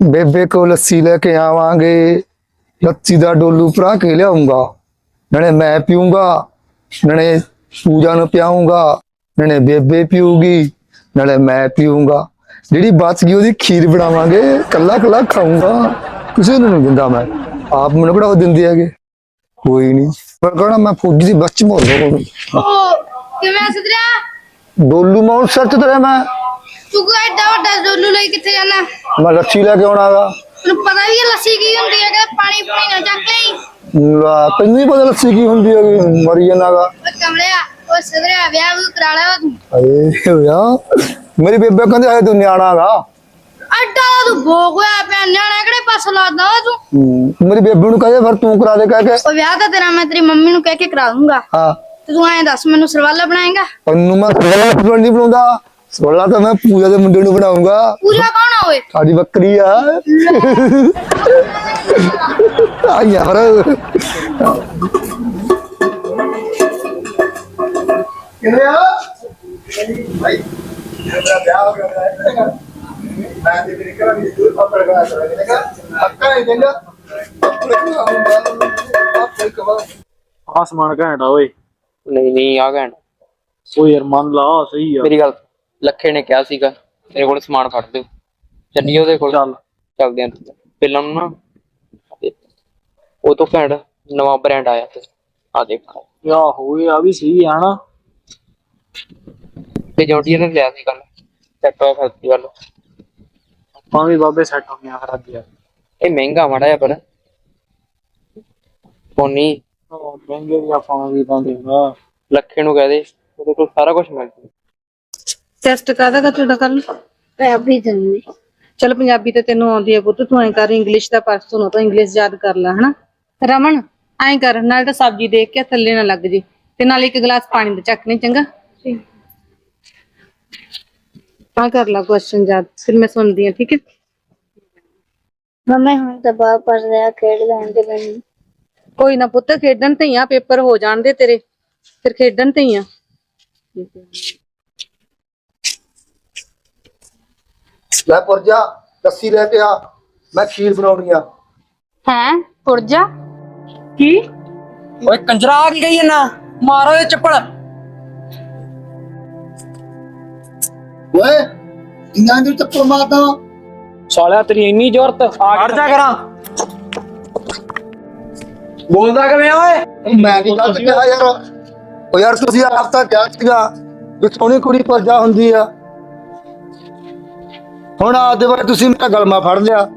Speaker 2: ਬੇਬੇ ਕੋ ਲੱਸੀ ਲੈ ਕੇ ਆਵਾਂਗੇ। ਲੱਸੀ ਦਾ ਡੋਲੂ ਭਰਾ ਕੇ ਲਿਆਉਂਗਾ। ਨਾਲੇ ਮੈਂ ਪੀਊਂਗਾ ਨਾਲੇ ਪੂਜਾ ਨੂੰ ਪਿਆਉਂਗਾ ਨਾਲੇ ਬੇਬੇ ਪੀਊਗੀ ਨਾਲੇ ਮੈਂ ਪੀਊਂਗਾ। ਜਿਹੜੀ ਬਚ ਗਈ ਉਹਦੀ ਖੀਰ ਬਣਾਵਾਂਗੇ ਕੱਲਾ ਕੱਲਾ ਖਾਊਂਗਾ। ਕਿਸੇ ਨੂੰ ਨਹੀਂ ਦਿੰਦਾ ਮੈਂ। ਆਪ ਮੈਨੂੰ ਕਿਹੜਾ ਉਹ ਦਿੰਦੇ ਹੈਗੇ? ਕੋਈ ਨਹੀਂ। ਪਰ ਕਹਣਾ ਮੈਂ ਫੌਜੀ ਦੀ ਬੱਚ ਲਵਾਂ
Speaker 4: ਉਹ ਕਿਵੇਂ ਸਿਧਰਿਆ?
Speaker 2: ਡੋਲੂ ਮੌਲ ਸਰਚ ਤੇ ਮੈਂ।
Speaker 4: ਤੂੰ ਕੋਈ ਐਡਾ ਵੱਡਾ ਡੋਲੂ ਲਈ ਕਿੱਥੇ ਜਾਣਾ?
Speaker 2: ਮੈਂ ਲੱਸੀ ਲੈ ਕੇ ਆਉਣਾਗਾ
Speaker 4: ਤੈਨੂੰ ਪਤਾ ਵੀ ਹੈ ਲੱਸੀ ਕੀ ਹੁੰਦੀ ਹੈ ਕਿ ਪਾਣੀ ਪੂਣੀ ਨਾ ਚੱਕ ਲਈ।
Speaker 2: ਲਾ ਤੈਨੂੰ ਪਤਾ ਲੱਸੀ ਕੀ ਹੁੰਦੀ ਹੈਗੀ? ਮਰੀ ਜਾਣਾਗਾ
Speaker 4: ਕਮਲਿਆ ਉਹ ਸਿਧਰਿਆ ਵਿਆਹ ਵੀ ਕਰਾ ਲਿਆ ਤੂੰ।
Speaker 2: ਅਏ ਹੋਇਆ। ਮੇਰੀ ਬੇਬੇ ਕਹਿੰਦੇ ਹਜੇ ਤੂੰ ਨਿਆਣਾਗਾ
Speaker 4: ਐਡਾ ਦਾ ਤੂੰ ਭੋਗ ਹੋਇਆ ਪਿਆ ਨਿਆਣਾ ਕਿਹੜੇ ਪਾਸੇ ਲਾਦਾ ਵਾ ਤੂੰ?
Speaker 2: ਮੇਰੀ ਬੇਬੇ ਨੂੰ ਕਹੇ ਫਿਰ ਤੂੰ ਕਰਾ ਦੇ ਕਹਿ ਕੇ।
Speaker 4: ਉਹ ਵਿਆਹ ਤਾਂ ਤੇਰਾ ਮੈਂ ਤੇਰੀ ਮੰਮੀ ਨੂੰ ਕਹਿ ਕੇ ਕਰਾ ਦੂੰਗਾ।
Speaker 2: ਹਾਂ।
Speaker 4: ਤੇ ਤੂੰ ਐਂ ਦੱਸ ਮੈਨੂੰ ਸਰਵਾਲਾ ਬਣਾਏਗਾ?
Speaker 2: ਉਹਨੂੰ ਮੈਂ ਸੋਲਾ ਨਹੀਂ ਬਣਾਉਂਦਾ? ਸੋਲਾ ਤਾਂ ਮੈਂ ਪੂਜਾ ਦੇ ਮੁੰਡੇ ਨੂੰ ਬਣਾਉਂਗਾ।
Speaker 4: ਪੂਜਾ ਕੌਣ ਆ ਓਏ?
Speaker 2: ਸਾਡੀ ਬੱਕਰੀ ਆ। ਆ ਯਾਰ ਕਿਵੇਂ ਆ? ਭਾਈ ਮੇਰਾ ਵਿਆਹ ਹੋ ਗਿਆ ਮੈਂ ਤੇ ਮੇਰੇ ਘਰ ਦੀ ਦੂਰ ਪਕੜ ਗਿਆ ਕਰਾਂਗੇ ਅੱਕਾ ਹੀ ਦੇਗਾ
Speaker 5: ਆਹ ਸਮਾਨ ਘੈਂਟ ਆ ਓਏ।
Speaker 6: ਨਹੀਂ ਨਹੀਂ ਆ ਗਣ
Speaker 5: ਓ ਯਾਰ ਮੰਨ ਲਾ ਸਹੀ ਆ।
Speaker 6: ਮੇਰੀ ਗੱਲ ਲੱਖੇ ਨੇ ਕਿਹਾ ਸੀਗਾ ਤੇਰੇ ਕੋਲ ਸਮਾਨ ਫੜ ਦਿਓ। ਚੱਲੀ ਉਹਦੇ ਕੋਲ।
Speaker 5: ਚੱਲ।
Speaker 6: ਚੱਲਦੇ ਆਂ। ਪਹਿਲਾਂ ਨੂੰ ਨਾ ਉਹ ਤੋਂ ਘੈਂਟ ਨਵਾਂ ਬ੍ਰਾਂਡ ਆਇਆ ਤੇ ਆ ਦੇਖ।
Speaker 5: ਯਾ ਹੋਏ ਆ ਵੀ ਸਹੀ ਆ ਨਾ
Speaker 6: ਤੇ ਜੌਂਡੀਅਰ ਨੇ ਲਿਆ ਸੀ ਕੱਲ ਸੈੱਟ ਹੋਇਆ ਖਰਚੀ ਵੱਲ
Speaker 5: ਆਪਾਂ ਵੀ ਬਾਬੇ ਸੈੱਟ ਹੋ ਗਿਆ ਫਿਰ ਅੱਜ ਯਾਰ
Speaker 6: ਇਹ ਮਹਿੰਗਾ ਮਾੜਾ ਜਿਹਾ ਪਰ। ਪੋਨੀ
Speaker 5: ਉਹ ਮਹਿੰਗੇ ਵੀ ਆਪਾਂ ਨੂੰ ਵੀ ਪਾਉਂਦੇ ਹਾਂ
Speaker 6: ਲੱਖੇ ਨੂੰ ਕਹਿ ਦੇ ਉਹਦੇ ਕੋਲ ਸਾਰਾ ਕੁਝ ਮਿਲ ਜੂ।
Speaker 3: ਟੈਸਟ ਕਾਹਦਾ ਕਰ ਤੁਹਾਡਾ ਕੱਲ
Speaker 4: ਪੰਜਾਬੀ ਦਿੰਦੀ
Speaker 3: ਚਲ ਪੰਜਾਬੀ ਤੇ ਤੈਨੂੰ ਆਉਂਦੀ ਹੈ ਪੁੱਤ ਤੂੰ ਐਂ ਕਰ ਇੰਗਲਿਸ਼ ਦਾ ਪਰਸ ਤੋਂ ਤਾਂ ਇੰਗਲਿਸ਼ ਯਾਦ ਕਰ ਲੈ ਹਨਾ? ਰਮਨ ਐਂ ਕਰ ਨਾਲ ਤਾਂ ਸਬਜ਼ੀ ਦੇਖ ਕੇ ਥੱਲੇ ਨਾ ਲੱਗ ਜੇ ਤੇ ਨਾਲ ਇੱਕ ਗਲਾਸ ਪਾਣੀ ਦਾ ਚੱਕ ਨਹੀਂ ਚੰਗਾ? ਆ ਕਰ ਲਾ ਕੁਐਸਚਨ ਯਾਦ ਫਿਰ ਮੈਂ ਸੁਣਦੀ ਹਾਂ ਠੀਕ ਹੈ
Speaker 4: ਮੰਮੀ ਹੁਣ ਤਾਂ ਬਾਹਰ ਪੜ ਰਿਹਾ ਖੇਡ ਲੈਂਦੇ ਮੈਨੂੰ
Speaker 3: ਕੋਈ ਨਾ ਪੁੱਤ ਖੇਡਣ ਤੇ ਹੀ ਆ ਪੇਪਰ ਹੋ ਜਾਣ ਦੇ ਤੇਰੇ ਫਿਰ ਖੇਡਣ ਤੇ ਹੀ ਆ
Speaker 2: ਲੈ ਪੁਰਜਾ ਲੱਸੀ ਲੈ ਕੇ ਆ। ਮੈਂ ਖੀਰ ਬਣਾਉਣੀ ਆ।
Speaker 4: ਹੈ ਪੁਰਜਾ?
Speaker 7: ਕੀ?
Speaker 6: ਓਏ ਕੰਜਰਾ ਆ ਕੀ ਗਈ ਨਾ ਮਾਰੋ ਇਹ ਚੱਪਲ।
Speaker 2: ਓਏ ਇੰਨਾਂ ਦੀ ਚੱਪਲ ਮਾਰਦਾ
Speaker 5: ਸਾਲਿਆ ਤੇਰੀ ਇੰਨੀ ਜ਼ੋਰਤ ਆ ਜਾ ਕਰਾਂ। ਬੋਲਦਾ ਕਿਵੇਂ ਆ ਓਏ?
Speaker 2: ਮੈਂ ਕੀ ਗਲਤ ਕਿਹਾ ਯਾਰ। ਉਹ ਯਾਰ ਤੁਸੀਂ ਆਪ ਤਾਂ ਕਿਹਾ ਸੀਗਾ ਵੀ ਸੋਹਣੀ ਕੁੜੀ ਪਰਜਾ ਹੁੰਦੀ ਆ। ਹੁਣ ਆਪਦੇ ਬਾਰੇ ਤੁਸੀਂ ਮੇਰਾ ਗਲਮਾ ਫੜ ਲਿਆ।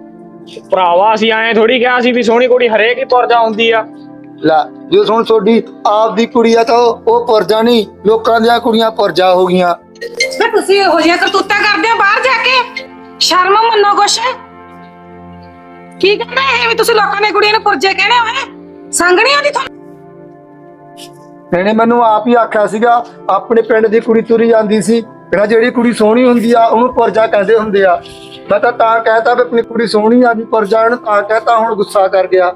Speaker 5: ਭਰਾਵਾ ਅਸੀਂ ਐਂ ਥੋੜੀ ਕਿਹਾ ਸੀ ਵੀ ਸੋਹਣੀ ਕੁੜੀ ਹਰੇਕ ਹੀ ਪੁਰਜਾ ਹੁੰਦੀ ਆ।
Speaker 2: ਲੈ ਜੇ ਸੁਣ ਤੁਹਾਡੀ ਆਪ ਦੀ ਕੁੜੀ ਆ ਤਾਂ ਉਹ ਉਹ ਪਰਜਾ ਨਹੀਂ ਲੋਕਾਂ ਦੀਆਂ ਕੁੜੀਆਂ ਪਰਜਾ ਹੋ ਗਈਆਂ।
Speaker 3: ਤੇ ਤੁਸੀਂ ਇਹੋ ਜਿਹੀਆਂ ਕਰਤੂਤਾਂ ਕਰਦੇ ਹੋ ਬਾਹਰ ਜਾ ਕੇ? ਸ਼ਰਮ ਮੰਨੋ ਕੁਛ? ਕੀ ਕਹਿੰਦਾ ਇਹ ਵੀ ਤੁਸੀਂ ਲੋਕਾਂ ਨੇ ਕੁੜੀਆਂ ਨੂੰ ਪੁਰਜੇ ਕਹਿੰਦੇ ਹੋਏ? ਸੰਗਣੀ ਆਉਂਦੀ ਤੁਹਾਨੂੰ
Speaker 2: ਇਹਨੇ ਮੈਨੂੰ ਆਪ ਹੀ ਆਖਿਆ ਸੀਗਾ ਆਪਣੇ ਪਿੰਡ ਦੀ ਕੁੜੀ ਤੁਰੀ ਜਾਂਦੀ ਸੀ। ਕਹਿੰਦਾ ਜਿਹੜੀ ਕੁੜੀ ਸੋਹਣੀ ਹੁੰਦੀ ਆ ਉਹਨੂੰ ਪਰਜਾ ਕਹਿੰਦੇ ਹੁੰਦੇ ਆ। ਮੈਂ ਤਾਂ ਤਾਂ ਕਹਿਤਾ ਵੀ ਆਪਣੀ ਕੁੜੀ ਸੋਹਣੀ ਆ ਦੀ ਪਰਜਾ ਨੂੰ ਤਾਂ ਕਹਿਤਾ ਹੁਣ ਗੁੱਸਾ ਕਰ ਗਿਆ।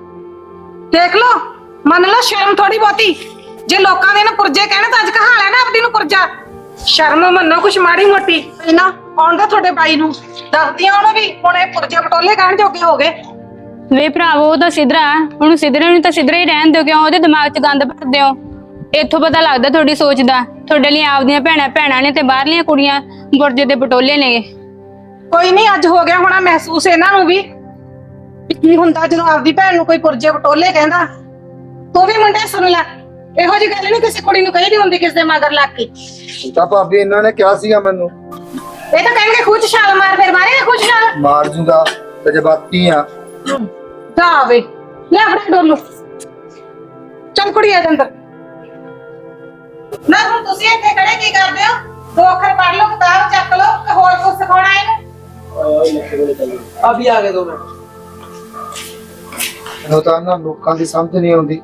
Speaker 3: ਦੇਖ ਲਓ ਮੰਨ ਲਓ ਸ਼ਰਮ ਥੋੜੀ ਬਹੁਤੀ। ਜੇ ਲੋਕਾਂ ਦੇ ਨੂੰ ਪੁਰਜੇ ਕਹਿਣ ਤਾਂ ਅੱਜ ਕਹਾ ਲੈਣਾ ਆਪਦੀ ਨੂੰ ਪੁਰਜਾ। ਸ਼ਰਮ ਮੰਨੋ ਕੁਛ ਮਾੜੀ ਮੋਟੀ। ਇਹਨਾਂ ਆਉਂਦਾ ਤੁਹਾਡੇ ਬਾਈ ਨੂੰ। ਦੱਸਦੀਆਂ ਉਹਨੂੰ ਵੀ ਹੁਣ ਇਹ ਪੁਰਜੇ ਪਟੋਲੇ ਕਹਿਣ ਜੋਗੇ ਹੋ ਗਏ।
Speaker 9: ਵੇ ਭਰਾਵੋ ਉਹ ਤਾਂ ਸਿਧਰਾ ਹੈ। ਉਹਨੂੰ ਸਿਧਰੇ ਨੂੰ ਤਾਂ ਸਿਧਰੇ ਹੀ ਰਹਿਣ ਦਿਓ ਕਿਉਂ? ਉਹਦੇ ਦਿਮਾਗ 'ਚ ਗੰਦ ਭਰਦੇ ਹੋ ਇੱਥੋਂ ਪਤਾ ਲੱਗਦਾ ਤੁਹਾਡੀ ਸੋਚ ਦਾ। ਤੁਹਾਡੇ ਲਈ ਆਪਦੀਆਂ ਭੈਣਾਂ ਭੈਣਾਂ ਨੇ ਤੇ ਬਾਹਰਲੀਆਂ ਕੁੜੀਆਂ ਗੁਰਜੇ ਦੇ ਪਟੋਲੇ ਨੇਗੇ
Speaker 3: ਕੋਈ ਨਹੀਂ ਅੱਜ ਹੋ ਗਿਆ ਹੋਣਾ ਮਹਿਸੂਸ ਇਹਨਾਂ ਨੂੰ ਵੀ। ਵੀ ਕੀ ਹੁੰਦਾ ਜਦੋਂ ਆਪਦੀ ਭੈਣ ਨੂੰ ਕੋਈ ਪੁਰਜੇ ਪਟੋਲੇ ਕਹਿੰਦਾ? ਤੂੰ ਵੀ ਮੁੰਡੇ ਸੁਣ ਲੈ। ਇਹੋ ਜਿਹੀ ਗੱਲ ਨਹੀਂ ਕਿਸੇ ਕੁੜੀ ਨੂੰ ਕਹੀ ਦੀ ਹੁੰਦੀ ਕਿਸੇ ਦੇ ਮਗਰ ਲੱਗ ਕੇ।
Speaker 2: ਤਾਂ ਭਾਬੀ ਇਹਨਾਂ ਨੇ ਕਿਹਾ ਸੀਗਾ ਮੈਨੂੰ।
Speaker 3: ਇਹ ਤਾਂ ਕਹਿਣਗੇ ਖੁਸ਼ ਛਾਲ ਮਾਰ ਫਿਰ ਮਾਰੇਗਾ ਖੁਸ਼ ਛਾਲ?
Speaker 2: ਮਾਰ ਜੂਗਾ ਤੇ ਜਵਾਤੀ ਆ।
Speaker 3: ਜਾ ਵੇ ਲੈ ਆਪਣੇ ਡੋਲੂ। ਚੱਲ ਕੁੜੀ ਆ ਅੰਦਰ। ਨਾ ਹੁਣ ਤੁਸੀਂ ਇੱਥੇ ਖੜੇ ਕੀ ਕਰਦੇ ਹੋ? ਦੋ ਅੱਖਰ ਪੜ੍ਹ ਲਓ ਕਿਤਾਬ ਚੱਕ ਲਓ ਕਿ ਹੋਰ ਕੁਝ ਸਿਖਾਉਣਾ ਇਹਨੂੰ?
Speaker 6: ਅਭੀ ਆ ਗਏ ਦੋ ਮਿੰਟ।
Speaker 2: ਮੈਨੂੰ ਤਾਂ ਨਾ ਲੋਕਾਂ ਦੀ ਸਮਝ ਨਹੀਂ ਆਉਂਦੀ।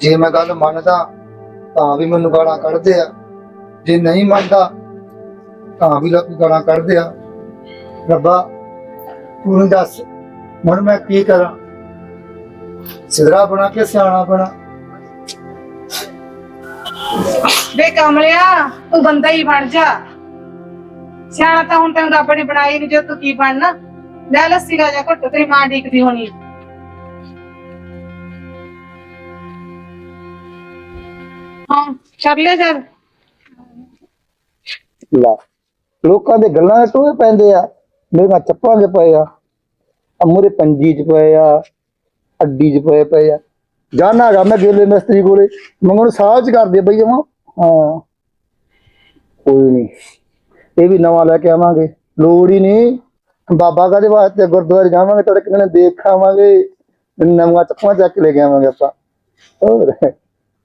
Speaker 2: ਜੇ ਮੈਂ ਗੱਲ ਮੰਨਦਾ ਤਾਂ ਵੀ ਮੈਨੂੰ ਗਾਲਾਂ ਕੱਢਦੇ ਆ। ਜੇ ਨਹੀਂ ਮੰਨਦਾ ਤਾਂ ਵੀ ਲੋਕ ਗਾਲਾਂ ਕੱਢਦੇ ਆ। ਰੱਬਾ, ਤੂੰ ਦੱਸ, ਹੁਣ ਮੈਂ ਕੀ ਕਰਾਂ? ਸਿਧਰਾ ਬਣਾ ਕੇ ਸਿਆਣਾ ਬਣਾ।
Speaker 3: ਵੇ ਕਮਲਿਆ, ਤੂੰ ਬੰਦਾ ਹੀ ਬਣ ਜਾ। ਸਿਆਣਾ ਤਾਂ ਹੁਣ ਤੈਨੂੰ ਰੱਬ ਨੇ ਬਣਾਈ ਨਹੀਂ ਜੋ ਤੂੰ ਕੀ ਬਣਨਾ? ਲੈ ਲੱਸੀ ਦਾ ਜਾ ਘੁੱਟ, ਤੇਰੀ ਮਾਂ ਡੀਕਦੀ ਹੋਣੀ ਹਾਂ ਚੱਲ ਲਿਆ ਚੱਲ
Speaker 2: ਲਾ, ਲੋਕਾਂ ਦੇ ਗੱਲਾਂ ਦੇ ਟੋਏ ਪੈਂਦੇ ਆ। ਮੇਰੇ ਚੱਪਾਂ 'ਚ ਪਏ ਆ ਅਮੂਰੇ ਪੰਜੀ 'ਚ ਪਏ ਆ, ਅੱਡੀ 'ਚ ਪਏ ਪਏ ਆ। ਜਾਣਾ ਮੈਂ ਗੇਲੇ ਮਿਸਤਰੀ ਕੋਲੇ ਮੰਗਣ ਸਾਹ 'ਚ ਕਰਦੇ ਬਈ ਜਮਾ। ਹਾਂ, ਕੋਈ ਨਹੀਂ ਇਹ ਵੀ ਨਵਾਂ ਲੈ ਕੇ ਆਵਾਂਗੇ, ਲੋੜ ਹੀ ਨਹੀਂ ਬਾਬਾ ਕਾਦੇ ਵਾਸਤੇ ਗੁਰਦੁਆਰੇ ਜਾਵਾਂਗੇ, ਤੜਕੇ ਨੇ ਦੇਖ ਖਾਵਾਂਗੇ ਨਵਾਂ ਚੱਪਾਂ ਚੱਕ ਕੇ ਲੈ ਕੇ ਆਵਾਂਗੇ ਆਪਾਂ। ਹੋਰ।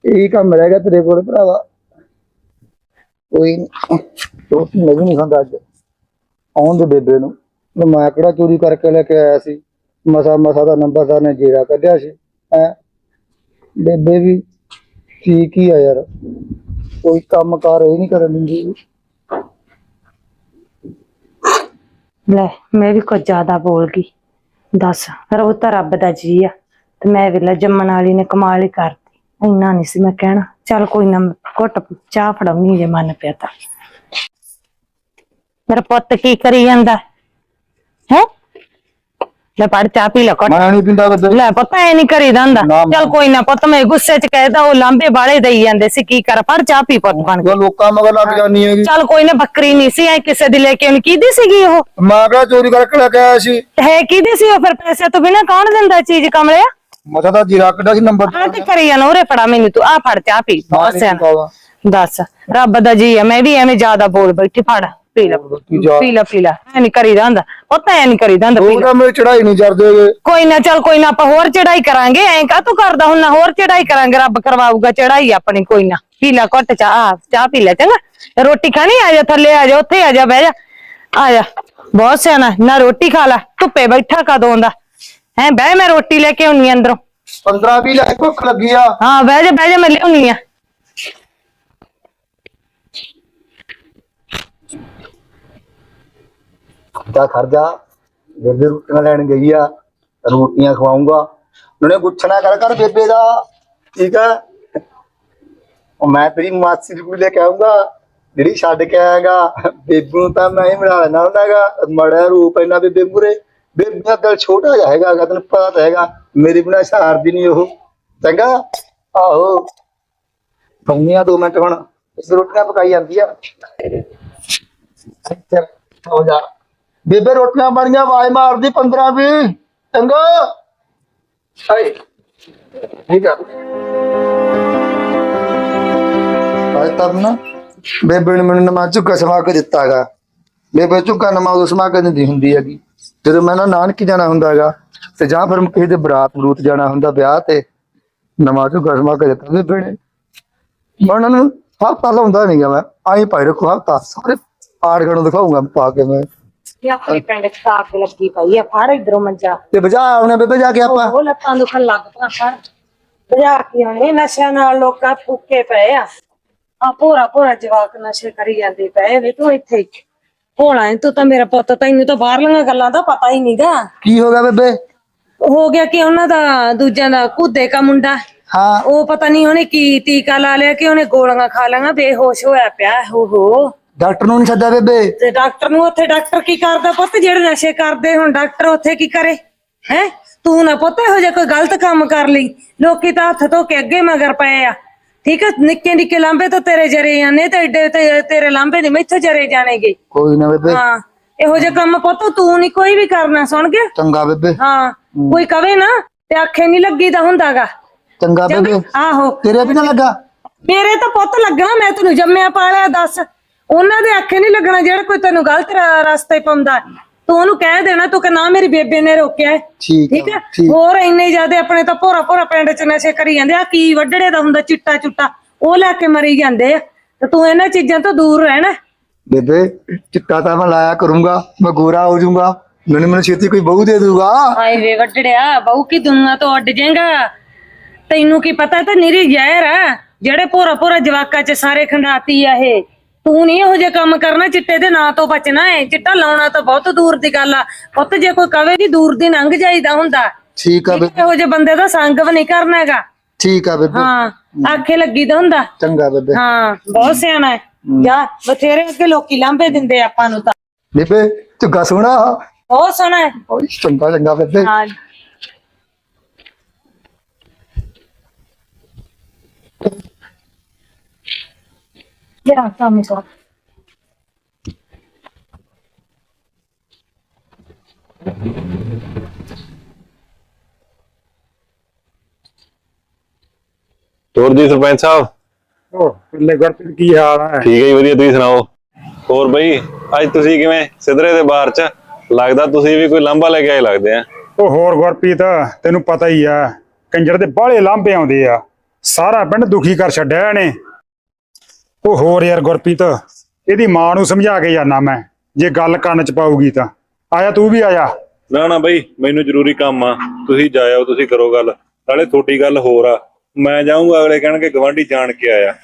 Speaker 2: ਇਹੀ ਕੰਮ ਰਹਿ ਗਿਆ ਤੇਰੇ ਕੋਲ ਭਰਾਵਾ। ਕੋਈ ਦੋਸਤ ਨਹੀਂ ਨਹੀਂ ਖਾਂਦਾ ਅੱਜ। ਆਉਣ ਦੇ ਬੇਬੇ ਨੂੰ। ਮੈਂ ਕਿਹੜਾ ਚੋਰੀ ਕਰਕੇ ਲੈ ਕੇ ਆਇਆ ਸੀ। ਮਸਾ ਮਸਾ ਦਾ ਨੰਬਰਦਾਰ ਨੇ ਜੀਰਾ ਕੱਢਿਆ ਸੀ। ਹੈ? ਬੇਬੇ ਵੀ ਠੀਕ ਹੀ ਆ ਯਾਰ। ਕੋਈ ਕੰਮ ਕਾਰ ਇਹ ਨਹੀਂ ਕਰਨ ਦਿੰਦੀ।
Speaker 7: ਲੈ, ਮੈਂ ਵੀ ਕੁਝ ਜ਼ਿਆਦਾ ਬੋਲ ਗਈ। ਦੱਸ ਰੋ ਤਾਂ ਰੱਬ ਦਾ ਜੀ ਆ। ਤੇ ਮੈਂ ਵੇਲਾ ਜੰਮਣ ਵਾਲੀ ਨੇ ਕਮਾਲ ਹੀ ਕਰ ਇੰਨਾ ਨਹੀਂ ਸੀ ਮੈਂ ਕਹਿਣਾ। ਚੱਲ ਕੋਈ ਨਾ ਮੈਂ ਘੁੱਟ ਚਾਹ ਫੜਾਉਣੀ ਜੇ ਮਨ ਪਿਆ ਤਾਂ। ਮੇਰਾ ਪੁੱਤ ਕੀ ਕਰੀ ਜਾਂਦਾ? ਹੈ? ਲੈ ਪੜ ਚਾਹ ਪੀ ਲੈ ਘੁੱਟ।
Speaker 2: ਮੈਂ ਨਹੀਂ ਪਿੰਦਾ ਕਦੇ।
Speaker 7: ਲੈ ਪੁੱਤ ਐ ਨਹੀਂ ਕਰੀਦਾ ਹੁੰਦਾ।
Speaker 2: ਨਾ,
Speaker 7: ਚੱਲ ਕੋਈ ਨਾ ਪੁੱਤ ਮੈਂ ਗੁੱਸੇ ਚ ਕਹਿਦਾ ਉਹ ਲਾਂਬੇ ਵਾਲੇ ਦੇਈ ਜਾਂਦੇ ਸੀ। ਕੀ ਕਰ ਫੜ ਚਾਹ ਪੀ ਪੁੱਤ ਬਣ ਕੇ।
Speaker 2: ਉਹ ਲੋਕਾਂ ਮਗਰ ਲੱਗ ਜਾਨੀ ਹੈਗੀ।
Speaker 7: ਚੱਲ ਕੋਈ ਨਾ ਬੱਕਰੀ ਨਹੀਂ ਸੀ ਐ ਕਿਸੇ ਦੀ ਲੈ ਕੇ ਉਹਨੇ ਕਿਹਦੀ ਸੀਗੀ ਉਹ?
Speaker 2: ਮੈਂ ਕਿਹੜਾ ਚੋਰੀ ਕਰਕੇ ਲੈ ਕੇ ਆਇਆ ਸੀ।
Speaker 7: ਹੈ ਕਿਹਦੀ ਸੀ ਉਹ ਫਿਰ? ਪੈਸੇ ਤੋਂ ਬਿਨਾ ਕੌਣ ਦਿੰਦਾ ਚੀਜ਼ ਕਮਲਿਆ?
Speaker 2: ਮਸਾ ਦਾ ਜੀਰਾ ਕੱਢਿਆ ਸੀ ਨੰਬਰ
Speaker 7: ਆ ਤੇ ਕਰੀ ਜਾਣਾ ਉਰੇ ਫੜਾ ਮੈਨੂੰ ਤੂੰ ਆ ਫੜ ਚਾਹ ਪੀ ਬਹੁਤ ਸਿਆਣਾ ਦੱਸ ਰੱਬ ਦਾ ਜੀ ਆ ਮੈਂ ਵੀ ਐਵੇਂ ਜ਼ਿਆਦਾ ਬੋਲ ਬੈਠੀ ਫੜ ਪੀ ਲੈ
Speaker 2: ਜਾ।
Speaker 7: ਪੀ ਲੈ ਪੀ ਲੈ ਐ ਨਹੀਂ ਕਰੀਦਾ ਹੁੰਦਾ ਉਹ ਤਾਂ ਐ ਨਹੀਂ ਕਰੀਦਾ ਹੁੰਦਾ ਪੀ
Speaker 2: ਉਹਦਾ ਮੇਰੇ ਚੜਾਈ ਨਹੀਂ ਚੜਦੇ।
Speaker 7: ਕੋਈ ਨਾ ਚੱਲ ਕੋਈ ਨਾ ਆਪਾਂ ਹੋਰ ਚੜਾਈ ਕਰਾਂਗੇ ਐਂ ਕਾ ਤੂੰ ਕਰਦਾ ਹੁੰਦਾ ਹੋਰ ਚੜਾਈ ਕਰਾਂਗੇ ਰੱਬ ਕਰਵਾਊਗਾ ਚੜਾਈ ਆਪਣੀ ਕੋਈ ਨਾ ਪੀ ਲੈ ਘੁੱਟ ਚਾਹ ਆ, ਚਾਹ ਪੀ ਲੈ ਚੰਗਾ। ਰੋਟੀ ਖਾਣੀ ਆ ਜਾ ਥੱਲੇ ਆ ਜਾ ਉੱਥੇ ਆ ਜਾ ਬਹਿ ਜਾ। ਆ ਜਾ ਬਹੁਤ ਸਿਆਣਾ ਨਾ ਰੋਟੀ ਖਾ ਲੈ ਧੁੱਪੇ ਬੈਠਾ ਕਦੋਂ ਦਾ। ਹੈ ਬਹਿ ਮੈਂ ਰੋਟੀ ਲੈ ਕੇ ਆਉਣੀ ਅੰਦਰੋਂ
Speaker 2: 15 20 ਲੱਖ ਭੁੱਖ ਲੱਗੀ ਆ
Speaker 7: ਹਾਂ ਬਹਿ ਜਾ ਬਹਿ ਜਾ ਮੈਂ ਲਿਆਉਣੀ ਆ
Speaker 2: ਦਾ ਖਰਜਾ ਬੇਬੇ ਰੋਟੀਆਂ ਲੈਣ ਗਈ ਆ ਰੋਟੀਆਂ ਖਵਾਉਂਗਾ। ਉਹਨੇ ਗੁੱਛਣਾ ਕਰ ਕਰ ਬੇਬੇ ਦਾ। ਠੀਕ ਆ? ਉਹ ਮੈਂ ਤੇਰੀ ਮਾਸੀ ਦੀ ਕੁੜੀ ਲੈ ਕੇ ਆਉਂਗਾ ਜਿਹੜੀ ਛੱਡ ਕੇ ਆਏਗਾ ਬੇਬੂ ਨੂੰ ਤਾਂ ਮੈਂ ਹੀ ਬਣਾ ਲੈਣਾ ਹੁੰਦਾਗਾ। ਮੜਾ ਰੂਪ ਇਹਨਾਂ ਬੇਬੇ ਮੂਰੇ ਬੇਬੇ ਦਾ ਦਿਲ ਛੋਟਾ ਜਿਹਾ ਹੈਗਾ ਗਾ, ਤੈਨੂੰ ਪਤਾ ਤਾਂ ਹੈਗਾ ਮੇਰੀ ਬਿਨਾ ਸ਼ਹਾਰਦੀ ਨਹੀਂ ਉਹ। ਚੰਗਾ? ਆਹੋ। ਪਾਉਣੀਆਂ ਦੋ ਮਿੰਟ ਹੁਣ ਇਸ ਰੋਟੀਆਂ ਪਕਾਈ ਜਾਂਦੀ ਆ। ਚੱਲ ਹੋ ਜਾ। ਬੇਬੇ ਰੋਟੀਆਂ ਬਣੀਆਂ ਆਵਾਜ਼ ਮਾਰਦੀ 15 20 ਚੰਗਾ? ਹਾਏ ਠੀਕ ਆ ਅੱਜ ਤੱਕ ਨਾ ਬੇਬੇ ਨੇ ਮੈਨੂੰ ਨਮਾ ਝੁੱਕਾ ਸਮਾ ਕੇ ਦਿੱਤਾਗਾ ਬੇਬੇ ਝੁੱਕਾ ਨਮਾ ਉਦੋਂ ਸਮਾ ਕੇ ਦਿੰਦੀ ਹੁੰਦੀ ਹੈਗੀ। ਜਦੋਂ ਮੈਂ ਨਾ ਨਾਨਕੀ ਜਾਣਾ ਹੁੰਦਾ ਹੈਗਾ ਤੇ ਜਾਂ ਫਿਰ ਕਿਸੇ ਦੇ ਬਰਾਤ ਬਰੂਤ ਜਾਣਾ ਹੁੰਦਾ ਵਿਆਹ ਤੇ ਨਮਾ ਝੁੱਕਾ ਸਮਾ ਕੇ ਦਿੱਤਾ ਬੇਬੇ ਨੇ ਮੈਂ ਉਹਨਾਂ ਨੂੰ ਹਫਤਾ ਲਾਉਂਦਾ ਨਹੀਂਗਾ ਮੈਂ ਆਈ ਪਾਈ ਰੱਖੋ ਹਫਤਾ ਸਾਰੇ ਪਾੜ ਗਣੋਂ ਦਿਖਾਉਂਗਾ ਪਾ ਕੇ ਮੈਂ।
Speaker 7: ਇਹ ਆਪਣੀ ਪਿੰਡ ਤਾਂ ਅੱਗ ਲੱਗੀ ਪਈ ਆ ਫੜ ਇਧਰੋਂ ਮੰਜਾ।
Speaker 2: ਤੇ ਬਜਾ ਆਉਣੇ ਬੇਬੇ ਜਾ ਕੇ ਆਪਾਂ।
Speaker 7: ਉਹ ਲੱਤਾਂ ਦੁਖਣ ਲੱਗ ਪਾ ਫੜ। ਬਜਾ ਕੇ ਆਉਣੇ ਨਸ਼ਿਆਂ ਨਾਲ ਲੋਕਾਂ ਫੁੱਕੇ ਪਏ ਆ। ਆ ਪੂਰਾ ਪੂਰਾ ਜਵਾਕ ਨਸ਼ੇ ਕਰੀ ਜਾਂਦੇ ਪਏ ਵੇ ਤੂੰ ਇੱਥੇ। ਭੋਲਾ ਏਂ, ਤੂੰ ਤਾਂ ਮੇਰਾ ਪੁੱਤ ਤੈਨੂੰ ਤਾਂ ਬਾਹਰਲੀਆਂ ਗੱਲਾਂ ਦਾ ਪਤਾ ਹੀ ਨਹੀਂਗਾ
Speaker 2: ਕੀ ਹੋ ਗਿਆ ਬੇਬੇ?
Speaker 7: ਹੋ ਗਿਆ ਕਿ ਉਹਨਾਂ ਦਾ ਦੂਜਿਆਂ ਦਾ ਕੁੱਦੇ ਕਾ ਮੁੰਡਾ।
Speaker 2: ਹਾਂ।
Speaker 7: ਉਹ ਪਤਾ ਨਹੀਂ ਉਹਨੇ ਕੀ ਟੀਕਾ ਲਾ ਲਿਆ ਕਿ ਉਹਨੇ ਗੋਲੀਆਂ ਖਾ ਲਈਆਂ ਬੇਹੋਸ਼ ਹੋਇਆ ਪਿਆ ਹੋ ਹੋ
Speaker 2: ਡਾਕਟਰ ਨੂੰ ਨਹੀਂ ਸੱਦਿਆ ਬੇਬੇ?
Speaker 7: ਤੇ ਡਾਕਟਰ ਨੂੰ ਉੱਥੇ ਡਾਕਟਰ ਕੀ ਕਰਦਾ ਪੁੱਤ? ਜਿਹੜੇ ਨਸ਼ੇ ਕਰਦੇ ਹੁਣ ਡਾਕਟਰ ਉੱਥੇ ਕੀ ਕਰੇ? ਹੈ? ਤੂੰ ਨਾ ਪੁੱਤ ਇਹੋ ਜਿਹਾ ਕੋਈ ਗਲਤ ਕੰਮ ਕਰ ਲਈ। ਲੋਕੀ ਤਾਂ ਹੱਥ ਧੋ ਕੇ ਅੱਗੇ ਮਗਰ ਪਏ ਆ। ਠੀਕ ਹੈ ਨਿੱਕੇ ਨਿੱਕੇ ਲਾਂਬੇ ਤਾਂ ਤੇਰੇ ਜਰੇ ਜਾਂਦੇ ਤੇ ਏਡੇ ਤੇ ਤੇਰੇ ਲਾਂਬੇ ਨਹੀਂ ਮੈਥੋਂ ਜਰੇ ਜਾਣੇਗੇ।
Speaker 2: ਕੋਈ ਨਾ ਬੇਬੇ।
Speaker 7: ਹਾਂ ਇਹੋ ਜਿਹੇ ਕੰਮ ਪੁੱਤ ਤੂੰ ਨਹੀਂ ਕੋਈ ਵੀ ਕਰਨਾ ਸੁਣ ਗਿਆ
Speaker 2: ਚੰਗਾ ਬੇਬੇ।
Speaker 7: ਹਾਂ ਕੋਈ ਕਵੇ ਨਾ ਤੇ ਆਖੇ ਨਹੀਂ ਲੱਗੀਦਾ ਹੁੰਦਾਗਾ।
Speaker 2: ਚੰਗਾ ਬੇਬੇ।
Speaker 7: ਆਹੋ।
Speaker 2: ਤੇਰੇ ਵੀ ਨਾ ਲੱਗਾ?
Speaker 7: ਮੇਰੇ ਤਾਂ ਪੁੱਤ ਲੱਗਣਾ ਮੈਂ ਤੈਨੂੰ ਜੰਮਿਆ ਪਾਲਿਆ ਦੱਸ। ਉਹਨਾਂ ਦੇ ਆਖੇ ਨਹੀਂ ਲੱਗਣਾ ਜਿਹੜਾ ਕੋਈ ਤੈਨੂੰ ਗਲਤ ਰਸਤੇ ਪਾਉਂਦਾ। ਤੂੰ ਉਹਨੂੰ ਕਹਿ ਦੇਣਾ ਤੂੰ ਕਿ ਨਾ ਮੇਰੀ ਬੇਬੇ ਨੇ ਰੋਕਿਆ ਹੈ।
Speaker 2: ਠੀਕ
Speaker 7: ਹੈ ਹੋਰ ਇੰਨੇ ਜ਼ਿਆਦੇ ਆਪਣੇ ਤਾਂ ਭੋਰਾ ਭੋਰਾ ਪਿੰਡ ਚ ਨਸ਼ੇ ਕਰੀ ਜਾਂਦੇ ਆ। ਕੀ ਵੱਡੜੇ ਦਾ ਹੁੰਦਾ ਚਿੱਟਾ ਚੁੱਟਾ। ਉਹ ਲੈ ਕੇ ਮਰੀ ਜਾਂਦੇ ਆ। ਤੇ ਤੂੰ ਇਹਨਾਂ ਚੀਜ਼ਾਂ ਤੋਂ ਦੂਰ ਰਹਿਣਾ।
Speaker 2: ਬੇਬੇ ਚਿੱਟਾ ਤਾਂ ਮੈਂ ਲਾਇਆ ਕਰੂੰਗਾ। ਮੈਂ ਗੋਰਾ ਹੋ ਜਾਊਂਗਾ। ਮੈਨੂੰ ਮੈਨੂੰ ਛੇਤੀ ਕੋਈ ਬਹੂ ਦੇ ਦੂਗਾ
Speaker 7: ਹਾਏ ਵੇ ਵੱਡੜਿਆ ਬਹੂ ਕੀ ਦੁਨੀਆ ਤੋਂ ਅੱਡ ਜਾਏਗਾ। ਤੈਨੂੰ ਕੀ ਪਤਾ ਤਾਂ ਨਿਰੀ ਜ਼ਹਿਰ ਆ। ਜਿਹੜੇ ਭੋਰਾ ਭੋਰਾ ਜਵਾਕਾਂ ਚ ਸਾਰੇ ਖੰਡਾਤੀ ਆ ਇਹ। ਤੂੰ ਨਹੀਂ ਇਹੋ ਜਿਹੇ ਕੰਮ ਕਰਨਾ ਚਿੱਟੇ ਦੇ ਨਾਂ ਤੋਂ ਬਚਣਾ ਹੈ ਚਿੱਟਾ ਲਾਉਣਾ ਤਾਂ ਬਹੁਤ ਦੂਰ ਦੀ ਗੱਲ ਆ। ਪੁੱਤ ਜੇ ਕੋਈ ਕਵੇ ਕਿ ਦੂਰ ਦੀ ਲੰਘ ਜਾਈਦਾ ਹੁੰਦਾ
Speaker 2: ਠੀਕ ਆ ਬੇਬੇ।
Speaker 7: ਇਹੋ ਜਿਹੇ ਬੰਦੇ ਦਾ ਸੰਗ ਵੀ ਨਹੀਂ ਕਰਨਾ ਹੈਗਾ।
Speaker 2: ਠੀਕ ਆ ਬੇਬੇ।
Speaker 7: ਹਾਂ ਆਖੇ ਲੱਗੀ ਦਾ ਹੁੰਦਾ।
Speaker 2: ਚੰਗਾ ਬੇਬੇ।
Speaker 7: ਹਾਂ ਬਹੁਤ ਸਿਆਣਾ ਹੈ। ਜਾ ਬਥੇਰੇ ਅੱਗੇ ਲੋਕੀ ਲਾਂਭੇ ਦਿੰਦੇ ਆਪਾਂ ਨੂੰ ਤਾਂ।
Speaker 2: ਬੇਬੇ ਝੁੱਗਾ ਸੋਹਣਾ
Speaker 7: ਬਹੁਤ ਸੋਹਣਾ ਹੈ
Speaker 2: ਚੰਗਾ ਚੰਗਾ ਬੇਬੇ।
Speaker 7: ਹਾਂ।
Speaker 1: ਜਾ ਕੰਮ ਕਰ
Speaker 10: ਹੋਰ ਜੀ ਸਰਪੰਚ ਸਾਹਿਬ?
Speaker 11: ਉਹ ਲੈ ਗੁਰਪ੍ਰੀਤ ਕੀ ਹਾਲ ਹੈ?
Speaker 10: ਠੀਕ ਹੈ ਜੀ ਵਧੀਆ ਤੁਸੀਂ ਸੁਣਾਓ? ਹੋਰ ਬਈ ਅੱਜ ਤੁਸੀਂ ਕਿਵੇਂ ਸਿਧਰੇ ਦੇ ਬਾਹਰ ਚ? ਲੱਗਦਾ ਤੁਸੀਂ ਵੀ ਕੋਈ ਲਾਂਭਾ ਲੈ ਕੇ ਆਏ ਲੱਗਦੇ ਆ।
Speaker 11: ਉਹ ਹੋਰ ਗੁਰਪ੍ਰੀਤ ਤੈਨੂੰ ਪਤਾ ਹੀ ਆ ਕੰਜਰ ਦੇ ਬਾਹਲੇ ਲਾਂਭੇ ਆਉਂਦੇ ਆ। ਸਾਰਾ ਪਿੰਡ ਦੁਖੀ ਕਰ ਛੱਡਿਆ ਇਹਨੇ। ਉਹ ਹੋਰ ਯਾਰ ਗੁਰਪ੍ਰੀਤ ਇਹਦੀ ਮਾਂ ਨੂੰ ਸਮਝਾ ਕੇ ਜਾਣਾ ਮੈਂ ਜੇ ਗੱਲ ਕੰਨ ਚ ਪਾਊਗੀ ਤਾਂ। ਆਇਆ ਤੂੰ ਵੀ ਆਇਆ?
Speaker 10: ਨਾ ਨਾ ਬਈ ਮੈਨੂੰ ਜ਼ਰੂਰੀ ਕੰਮ ਆ। ਤੁਸੀਂ ਜਾਇਓ ਤੁਸੀਂ ਕਰੋ ਗੱਲ। ਨਾਲੇ ਤੁਹਾਡੀ ਗੱਲ ਹੋਰ ਆ। ਮੈਂ ਜਾਊਂਗਾ ਅਗਲੇ ਕਹਿਣਗੇ ਗਵਾਂਢੀ ਜਾਣ ਕੇ ਆਇਆ।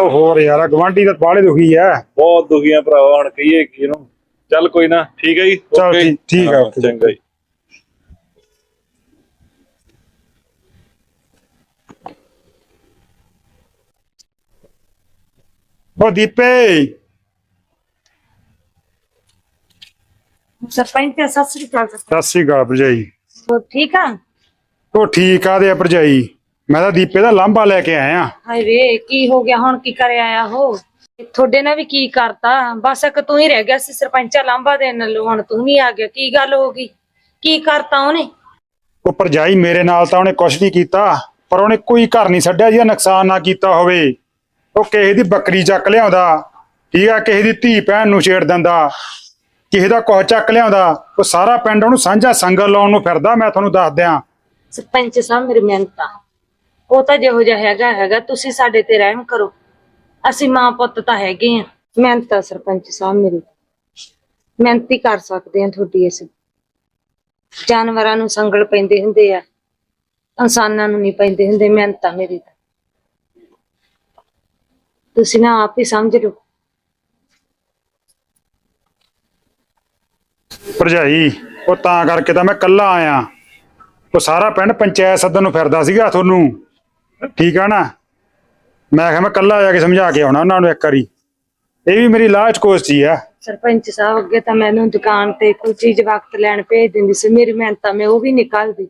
Speaker 11: ਉਹ ਹੋਰ ਯਾਰ ਗਵਾਂਢੀ ਤਾਂ ਬਾਹਲੇ ਦੁਖੀ ਆ।
Speaker 10: ਬਹੁਤ ਦੁਖੀਆਂ ਭਰਾਵਾ ਹੁਣ ਕਹੀਏ ਕੀ ਇਹਨੂੰ। ਚੱਲ ਕੋਈ ਨਾ ਠੀਕ ਹੈ ਜੀ?
Speaker 11: ਚੱਲ
Speaker 10: ਓਕੇ।
Speaker 11: ਠੀਕ- ਠੀਕ ਆ, ਓਕੇ।
Speaker 10: ਚੰਗਾ ਜੀ।
Speaker 11: ਉਹ ਦੀਪੇ
Speaker 7: ਸਰਪੰਚ ਸਤਿ ਸ੍ਰੀ ਅਕਾਲ
Speaker 11: ਸਤਿ ਸ੍ਰੀ ਅਕਾਲ ਭਰਜਾਈ
Speaker 7: ਹੋਰ ਠੀਕ ਆ
Speaker 11: ਉਹ ਠੀਕ ਆ ਦੇ ਭਰਜਾਈ ਮੈਂ ਤਾਂ ਦੀਪੇ ਦਾ ਲਾਂਭਾ ਲੈ ਕੇ ਆਇਆ।
Speaker 7: ਹਾਏ ਵੇ ਕੀ ਹੋ ਗਿਆ? ਹੁਣ ਕੀ ਕਰਿਆ ਆ ਉਹ? ਤੁਹਾਡੇ ਨਾਲ ਵੀ ਕੀ ਕਰਤਾ? ਬਸ ਇੱਕ ਤੂੰ ਹੀ ਰਹਿ ਗਿਆ ਸੀ ਸਰਪੰਚਾ ਲਾਂਭਾ ਦੇਣ ਨਾਲ। ਹੁਣ ਤੂੰ ਵੀ ਆ ਗਿਆ। ਕੀ ਗੱਲ ਹੋ ਗਈ? ਕੀ ਕਰਤਾ ਉਹਨੇ?
Speaker 11: ਉਹ ਭਰਜਾਈ ਮੇਰੇ ਨਾਲ ਤਾਂ ਉਹਨੇ ਕੁਛ ਨਹੀਂ ਕੀਤਾ ਪਰ ਉਹਨੇ ਕੋਈ ਘਰ ਨਹੀਂ ਛੱਡਿਆ ਜਿਹਦਾ ਨੁਕਸਾਨ ਨਾ ਕੀਤਾ ਹੋਵੇ। ਉਹ ਕਿਸੇ ਦੀ ਬੱਕਰੀ ਚੱਕ ਲਿਆਉਂਦਾ, ਠੀਕ ਆ, ਕਿਸੇ ਦੀ ਧੀ ਭੈਣ ਨੂੰ ਛੇੜ ਦਿੰਦਾ, ਕਿਸੇ ਦਾ ਕੁਝ ਚੱਕ ਲਿਆਉਂਦਾ, ਉਹ ਸਾਰਾ ਪਿੰਡ ਉਹਨੂੰ ਸਾਂਝਾ ਸੰਗਲ ਲਾਉਣ ਨੂੰ ਫਿਰਦਾ, ਮੈਂ ਤੁਹਾਨੂੰ ਦੱਸ ਦਿਆਂ।
Speaker 7: ਸਰਪੰਚ ਸਾਹਿਬ, ਮੇਰੀ ਮਿਹਨਤਾਂ ਉਹ ਤਾਂ ਜਿਹੋ ਜਿਹਾ ਹੈਗਾ ਹੈਗਾ, ਤੁਸੀਂ ਸਾਡੇ ਤੇ ਰਹਿਮ ਕਰੋ। ਅਸੀਂ ਮਾਂ ਪੁੱਤ ਤਾਂ ਹੈਗੇ ਆ। ਮਿਹਨਤਾਂ ਸਰਪੰਚ ਸਾਹਿਬ ਮੇਰੀ। ਮਿਹਨਤੀ ਕਰ ਸਕਦੇ ਆ ਤੁਹਾਡੀ ਅਸੀਂ ਜਾਨਵਰਾਂ ਨੂੰ ਸੰਗਲ ਪੈਂਦੇ ਹੁੰਦੇ ਆ, ਇਨਸਾਨਾਂ ਨੂੰ ਨਹੀਂ ਪੈਂਦੇ ਹੁੰਦੇ, ਮਿਹਨਤਾਂ ਮੇਰੀ ਤੁਸੀਂ ਨਾ ਆਪ ਹੀ ਸਮਝ ਲਓ।
Speaker 11: ਭਰਜਾਈ ਉਹ ਤਾਂ ਕਰਕੇ ਤਾਂ ਮੈਂ ਕੱਲਾ ਆਇਆ। ਉਹ ਸਾਰਾ ਪਿੰਡ ਪੰਚਾਇਤ ਸੱਦਣ ਨੂੰ ਫਿਰਦਾ ਸੀਗਾ ਤੁਹਾਨੂੰ। ਠੀਕ ਆ ਨਾ? ਮੈਂ ਕਿਹਾ ਮੈਂ ਕੱਲਾ ਜਾ ਕੇ ਸਮਝਾ ਕੇ ਆਉਣਾ ਉਹਨਾਂ ਨੂੰ ਇੱਕ ਵਾਰੀ। ਇਹ ਵੀ ਮੇਰੀ ਲਾਸਟ ਕੋਸ਼ਿਸ਼ ਆ।
Speaker 7: ਸਰਪੰਚ ਸਾਹਿਬ ਅੱਗੇ ਤਾਂ ਮੈਨੂੰ ਦੁਕਾਨ ਤੇ ਕੋਈ ਚੀਜ਼ ਵਕਤ ਲੈਣ ਭੇਜ ਦਿੰਦੀ ਸੀ। ਮੇਰੀ ਮਿਹਨਤਾਂ ਮੈਂ ਉਹ ਵੀ ਨਿਕਲਦੀ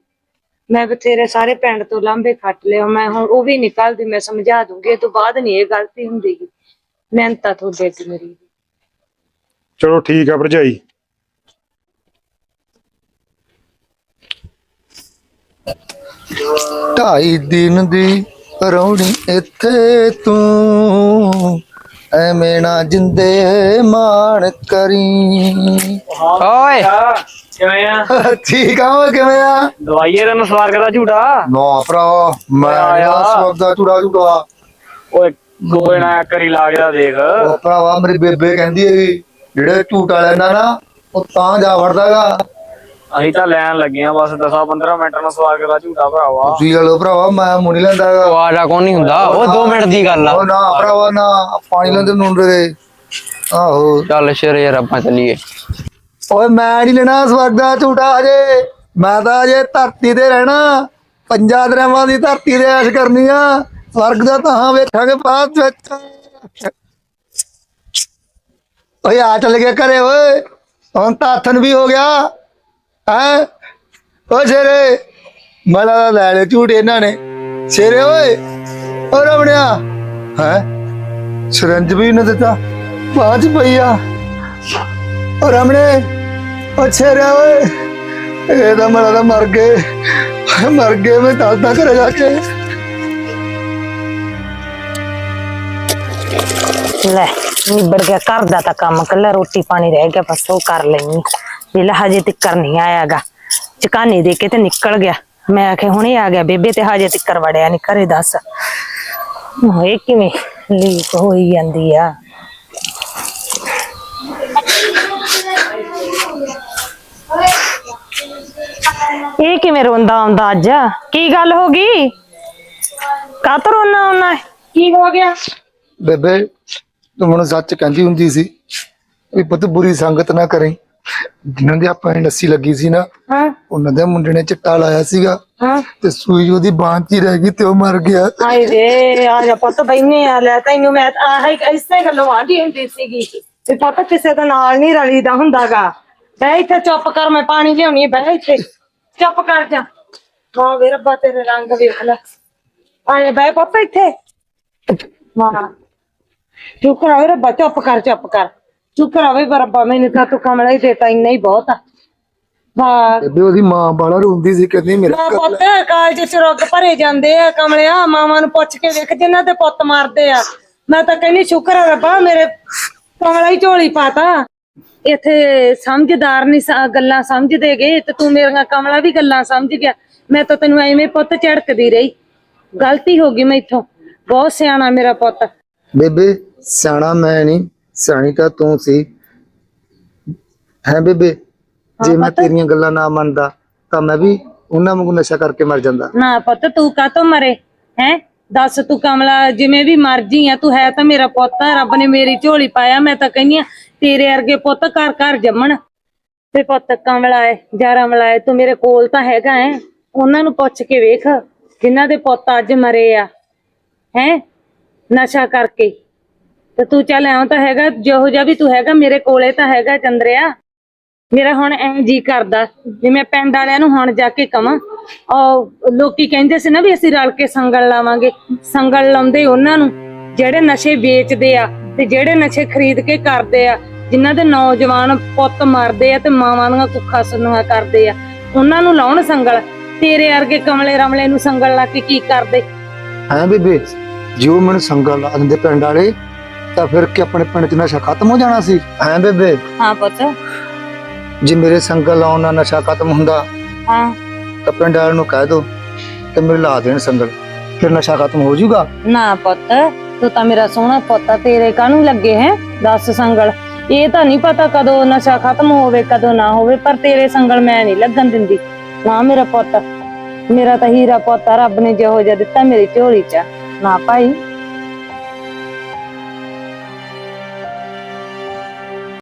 Speaker 7: ਮੈਂ ਬਥੇਰੇ ਸਾਰੇ ਪਿੰਡ ਤੋਂ ਲਾਂਬੇ ਖੱਟ ਲਿਆ ਮੈਂ ਹੁਣ ਉਹ ਵੀ ਨਿਕਲਦੀ ਮੈਂ ਸਮਝਾ ਦੂੰਗੀ ਇਹ ਤੋਂ ਬਾਅਦ ਨਹੀਂ ਇਹ ਗਲਤੀ ਹੁੰਦੀਗੀ। ਮਿਹਨਤਾਂ ਤੁਹਾਡੇ ਅੱਗੇ ਮੇਰੀ।
Speaker 11: ਚਲੋ ਠੀਕ ਆ ਭਰਜਾਈ।
Speaker 2: ਢਾਈ ਦਿਨ ਦੀ ਰੌਣੀ ਇੱਥੇ ਤੂੰ ਐਵੇਂ ਨਾ ਜਿੰਦੇ ਮਾਣ ਕਰੀ।
Speaker 5: ਓਏ। ਕਿਵੇਂ ਆ?
Speaker 2: ਠੀਕ ਆ ਓਏ ਕਿਵੇਂ ਆ?
Speaker 5: ਦਵਾਈਏ ਤੈਨੂੰ ਸਵਾਰਗ ਦਾ ਝੂਟਾ।
Speaker 2: ਨਾ ਭਰਾ ਮੈਂ
Speaker 5: ਆਇਆ।
Speaker 2: ਆਇਆ ਸਵਬ ਦਾ ਚੂੜਾ ਚੂੜਾ
Speaker 5: ਓਏ ਕੋਈ ਨਾ ਕਰੀ ਲਾ ਗਿਆ ਦੇਖ।
Speaker 2: ਉਹ ਭਰਾਵਾ ਮੇਰੀ ਬੇਬੇ ਕਹਿੰਦੀ ਹੈਗੀ ਜਿਹੜੇ ਝੂਟਾ ਲੈਂਦਾ ਨਾ ਉਹ ਤਾਂ ਜਾ ਵੜਦਾਗਾ।
Speaker 5: ਅਸੀਂ ਤਾਂ ਲੈਣ ਲੱਗੇ ਆ ਬਸ 10 15 ਮਿੰਟ ਨੂੰ ਸਵਾਰਗ ਦਾ ਝੂਟਾ ਭਰਾਵਾ।
Speaker 2: ਤੁਸੀਂ ਲੋ ਭਰਾਵਾ ਮੈਂ ਮੁਣੀ ਲੈਂਦਾਗਾ।
Speaker 8: ਆਜਾ ਕੌਣ ਨਹੀਂ ਹੁੰਦਾ? ਉਹ 2 ਮਿੰਟ ਦੀ ਗੱਲ
Speaker 2: ਉਹ ਨਾ ਭਰਾਵਾ ਨਾ ਪਾਣੀ ਲੈਂਦੇ ਮੁੰਡੇ ਦੇ। ਆਹੋ।
Speaker 8: ਚੱਲ ਸ਼ੇਰ ਯਾਰ ਆਪਾਂ ਚੱਲੀਏ।
Speaker 2: ਓਏ ਮੈਂ ਨਹੀਂ ਲੈਣਾ ਸਵਰਗ ਦਾ ਝੂਟਾ ਹਜੇ। ਮੈਂ ਤਾਂ ਅਜੇ ਧਰਤੀ ਤੇ ਰਹਿਣਾ। ਪੰਜਾਂ ਦਰਿਆਵਾਂ ਦੀ ਧਰਤੀ ਤੇ ਐਸ਼ ਕਰਨੀ ਆ। ਸਵਰਗ ਦਾ ਤਾਂ ਵੇਖਾਂਗੇ ਬਾਅਦ ਵਿੱਚ। ਓਏ ਆ ਚੱਲ ਗਿਆ ਘਰੇ ਓਏ। ਹੁਣ ਤਾਂ ਹੱਥਨ ਵੀ ਹੋ ਗਿਆ। ਹੈ? ਓ ਸ਼ੇਰੇ। ਮਲਾ ਲੈ ਲੈ ਝੂਠ ਇਹਨਾਂ ਨੇ। ਸ਼ੇਰੇ ਓਏ। ਓ ਰਮਣਿਆ। ਹੈ? ਸਰੰਜ ਵੀ ਨਾ ਦਿੱਤਾ। ਬਾਅਦ ਚ ਪਈ ਆ। ਓ ਰਮਣੇ ਓ ਸ਼ੇਰੇ ਓਏ ਇਹ ਤਾਂ ਮਲਾ ਤਾਂ ਮਰ ਗਏ ਮਰ ਗਏ ਮੈਂ ਦੱਸਦਾ ਘਰੇ ਜਾ ਕੇ
Speaker 7: ਲੈ ਨਿਬੜ ਗਿਆ ਘਰ ਦਾ ਤਾਂ ਕੰਮ ਕੱਲਾ ਰੋਟੀ ਪਾਣੀ ਰਹਿ ਗਿਆ ਬਸ ਉਹ ਕਰ ਲੈਣੀ ਵੇਲਾ ਹਜੇ ਤੱਕ ਨਹੀਂ ਆਇਆਗਾ ਚਕਾਨੀ ਦੇ ਕੇ ਤੇ ਨਿਕਲ ਗਿਆ ਮੈਂ ਆਖੇ ਹੁਣੇ ਆ ਗਿਆ ਬੇਬੇ ਤੇ ਹਜੇ ਤੱਕ ਵੜਿਆ ਨਹੀਂ ਘਰੇ ਦੱਸ ਹੋਏ ਕਿਵੇਂ ਲੀਕ ਹੋਈ ਜਾਂਦੀ ਆ ਇਹ ਕਿਵੇਂ ਰੋਂਦਾ ਆਉਂਦਾ ਅੱਜ? ਕੀ ਗੱਲ ਹੋ ਗਈ? ਕਾਤੋਂ ਰੋਣਾ ਆਉਣਾ ਕੀ ਹੋ ਗਿਆ?
Speaker 2: ਬੇਬੇ ਤੂੰ ਮੈਨੂੰ ਸੱਚ ਕਹਿੰਦੀ ਹੁੰਦੀ ਸੀ ਵੀ ਪੁੱਤ ਬੁਰੀ ਸੰਗਤ ਨਾ ਕਰੇ। ਜਿਨ੍ਹਾਂ ਦੇ ਆਪਾਂ ਨੂੰ ਲੱਸੀ ਲੱਗੀ ਸੀ ਨਾ
Speaker 7: ਹਾਂ।
Speaker 2: ਉਹਨਾਂ ਦੇ ਮੁੰਡੇ ਨੇ ਚਿੱਟਾ ਲਾਇਆ ਸੀਗਾ
Speaker 7: ਹਾਂ।
Speaker 2: ਤੇ ਸੂਈ ਉਹਦੀ ਬਾਂਹ 'ਚ ਹੀ ਰਹਿ ਗਈ ਤੇ ਉਹ ਮਰ ਗਿਆ।
Speaker 7: ਹਾਏ ਵੇ ਆ ਜਾ ਪੁੱਤ ਬੈਨੇ ਆ ਲੈ ਤੈਨੂੰ ਮੈਂ ਆਹ ਇਸੇ ਗੱਲੋਂ ਆਂਦੀ ਹੁੰਦੀ ਸੀਗੀ ਤੇ ਪੁੱਤ ਕਿਸੇ ਦੇ ਨਾਲ ਨਹੀਂ ਰਲੀਦਾ ਹੁੰਦਾਗਾ। ਬਹਿ ਇੱਥੇ ਚੁੱਪ ਕਰ ਮੈਂ ਪਾਣੀ ਲਿਆਉਣੀ ਆ, ਬਹਿ ਇੱਥੇ। ਚੁੱਪ ਕਰ ਜਾ। ਹਾਂ ਵੇ ਰੱਬਾ ਤੇਰੇ ਰੰਗ ਵੇਖ ਲੈ। ਆਏ ਬਹਿ ਪੁੱਤ ਇੱਥੇ। ਵਾਹ ਸ਼ੁਕਰ ਆ ਵੇ ਰੱਬਾ ਚੁੱਪ ਕਰ ਚੁੱਪ ਕਰ। ਸ਼ੁਕਰ ਆ ਵੇ ਰੱਬਾ ਮੈਨੂੰ ਤਾਂ ਤੂੰ ਕਮਲਾ ਹੀ ਦੇਤਾ ਇੰਨਾ ਹੀ ਬਹੁਤ ਆ। ਵਾਹ
Speaker 2: ਬੇਬੇ ਉਹਦੀ ਮਾਂ ਬਾਲਾ ਰੋਂਦੀ ਸੀ ਕਹਿੰਦੀ ਮੇਰਾ
Speaker 7: ਮੈਂ ਪੁੱਤ ਕਾਲਜ ਚ ਰੁੱਗ ਭਰੇ ਜਾਂਦੇ ਆ ਕਮਲਿਆ ਮਾਵਾਂ ਨੂੰ ਪੁੱਛ ਕੇ ਵੇਖ ਜਿਨ੍ਹਾਂ ਦੇ ਪੁੱਤ ਮਾਰਦੇ ਆ। ਮੈਂ ਤਾਂ ਕਹਿੰਦੀ ਸ਼ੁਕਰ ਆ ਰੱਬਾ ਮੇਰੇ ਕਮਲਾ ਹੀ ਝੋਲੀ ਪਾਤਾ। ਇੱਥੇ ਸਮਝਦਾਰ ਨਹੀਂ ਸ- ਗੱਲਾਂ ਸਮਝਦੇਗੇ ਤੇ ਤੂੰ ਮੇਰੀਆਂ ਕਮਲਾ ਵੀ ਗੱਲਾਂ ਸਮਝ ਗਿਆ। ਮੈਂ ਤਾਂ ਤੈਨੂੰ ਐਵੇਂ ਪੁੱਤ ਝੜਕਦੀ ਰਹੀ। ਗਲਤੀ ਹੋ ਗਈ ਮੈਥੋਂ। ਬਹੁਤ ਸਿਆਣਾ ਮੇਰਾ ਪੁੱਤ।
Speaker 2: ਬੇਬੇ ਸਿਆਣਾ ਮੈਂ ਨਹੀਂ ਸਿਆਣੀ ਤਾਂ ਤੂੰ ਸੀ। ਹੈ ਬੇਬੇ? ਜੇ ਮੈਂ ਤੇਰੀਆਂ ਗੱਲਾਂ ਨਾ ਮੰਨਦਾ ਤਾਂ ਮੈਂ ਵੀ ਉਹਨਾਂ ਵਾਂਗੂ ਨਸ਼ਾ ਕਰਕੇ ਮਰ ਜਾਂਦਾ।
Speaker 7: ਨਾ ਪੁੱਤ ਤੂੰ ਕਾਤੋਂ ਮਰੇ? ਹੈ? ਦੱਸ ਤੂੰ ਕਮਲਾ ਜਿਵੇਂ ਵੀ ਮਰਜ਼ੀ ਆ ਤੂੰ ਹੈ ਤਾਂ ਮੇਰਾ ਪੁੱਤ ਆ ਰੱਬ ਨੇ ਮੇਰੀ ਝੋਲੀ ਪਾਇਆ ਮੈਂ ਤਾਂ ਕਹਿੰਦੀ ਆ ਤੇਰੇ ਵਰਗੇ ਪੁੱਤ ਘਰ ਘਰ ਜੰਮਣ। ਤੇ ਪੁੱਤ ਕਮਲਾ ਜਾਰਾ ਮਲਾਏ ਤੂੰ ਮੇਰੇ ਕੋਲ ਤਾਂ ਹੈਗਾ ਹੈ। ਉਹਨਾਂ ਨੂੰ ਪੁੱਛ ਕੇ ਵੇਖ ਜਿਨ੍ਹਾਂ ਦੇ ਪੁੱਤ ਅੱਜ ਮਰੇ ਆ। ਹੈ? ਨਸ਼ਾ ਕਰਕੇ। ਤੇ ਤੂੰ ਚੱਲ ਐਂ ਤਾਂ ਹੈਗਾ, ਜਿਹੋ ਜਿਹਾ ਵੀ ਤੂੰ ਹੈਗਾ, ਮੇਰੇ ਕੋਲੇ ਤਾਂ ਹੈਗਾ ਚੰਦਰਿਆ। ਮੇਰਾ ਹੁਣ ਐਂ ਜੀ ਕਰਦਾ, ਜੇ ਮੈਂ ਪਿੰਡ ਵਾਲਿਆਂ ਨੂੰ ਹੁਣ ਜਾ ਕੇ ਕਵਾਂ, ਉਹ ਲੋਕੀ ਕਹਿੰਦੇ ਸੀ ਨਾ ਵੀ ਅਸੀਂ ਰਲ ਕੇ ਸੰਗਲ ਲਾਵਾਂਗੇ, ਸੰਗਲ ਲਾਉਂਦੇ ਉਹਨਾਂ ਨੂੰ, ਜਿਹੜੇ ਨਸ਼ੇ ਵੇਚਦੇ ਆ। ਤੇ ਜਿਹੜੇ ਨਸ਼ੇ ਖਰੀਦ ਕੇ ਕਰਦੇ ਆ ਜਿਨ੍ਹਾਂ ਦੇ ਨੌਜਵਾਨ ਪੁੱਤ ਮਰਦੇ ਆ ਤੇ ਮਾਵਾਂ ਦੀਆਂ ਕੁੱਖਾਂ ਸੁਣਵਾ ਕਰਦੇ ਆ ਉਹਨਾਂ ਨੂੰ ਲਾਉਣ ਸੰਗਲ ਤੇਰੇ ਵਰਗੇ ਕਮਲੇ ਰਮਲੇ ਨੂੰ ਸੰਗਲ ਲਾ ਕੇ ਕੀ ਕਰਦੇ?
Speaker 2: ਹੈ ਬੇਬੇ ਜਿਉ ਮੈਨੂੰ ਸੰਗਲ ਲਾ ਦਿੰਦੇ ਪਿੰਡ ਵਾਲੇ ਤਾਂ ਫਿਰ ਕਿ ਆਪਣੇ ਪਿੰਡ 'ਚ ਨਸ਼ਾ ਖਤਮ ਹੋ ਜਾਣਾ ਸੀ? ਹੈ ਬੇਬੇ?
Speaker 7: ਹਾਂ ਪੁੱਤ।
Speaker 2: ਜੇ ਮੇਰੇ ਸੰਗਲ ਲਾਉਣ ਨਾਲ ਨਸ਼ਾ ਖਤਮ ਹੁੰਦਾ
Speaker 7: ਹਾਂ।
Speaker 2: ਤਾਂ ਪਿੰਡ ਵਾਲਿਆਂ ਨੂੰ ਕਹਿ ਦੋ ਤੇ ਮੇਰੇ ਲਾ ਦੇਣ ਸੰਗਲ ਫਿਰ ਨਸ਼ਾ ਖਤਮ ਹੋ ਜਾਊਗਾ?
Speaker 7: ਨਾ ਪੁੱਤ। ਤੂੰ ਤਾਂ ਮੇਰਾ ਸੋਹਣਾ ਪੋਤਾ ਤੇਰੇ ਕਾਹਨੂੰ ਲੱਗੇ ਹੈ? ਦੱਸ ਸੰਗਲ। ਇਹ ਤਾਂ ਨਹੀਂ ਪਤਾ ਕਦੋਂ ਨਸ਼ਾ ਖਤਮ ਹੋਵੇ, ਕਦੋਂ ਨਾ ਹੋਵੇ, ਪਰ ਤੇਰੇ ਸੰਗਲ ਮੈਂ ਨਹੀਂ ਲੱਗਣ ਦਿੰਦੀ। ਨਾ ਮੇਰਾ ਪੁੱਤ। ਮੇਰਾ ਤਾਂ ਹੀਰਾ ਪੁੱਤ ਰੱਬ ਨੇ ਜਿਹੋ ਜਿਹਾ ਦਿੱਤਾ ਮੇਰੀ ਝੋਲੀ 'ਚ। ਨਾ ਭਾਈ।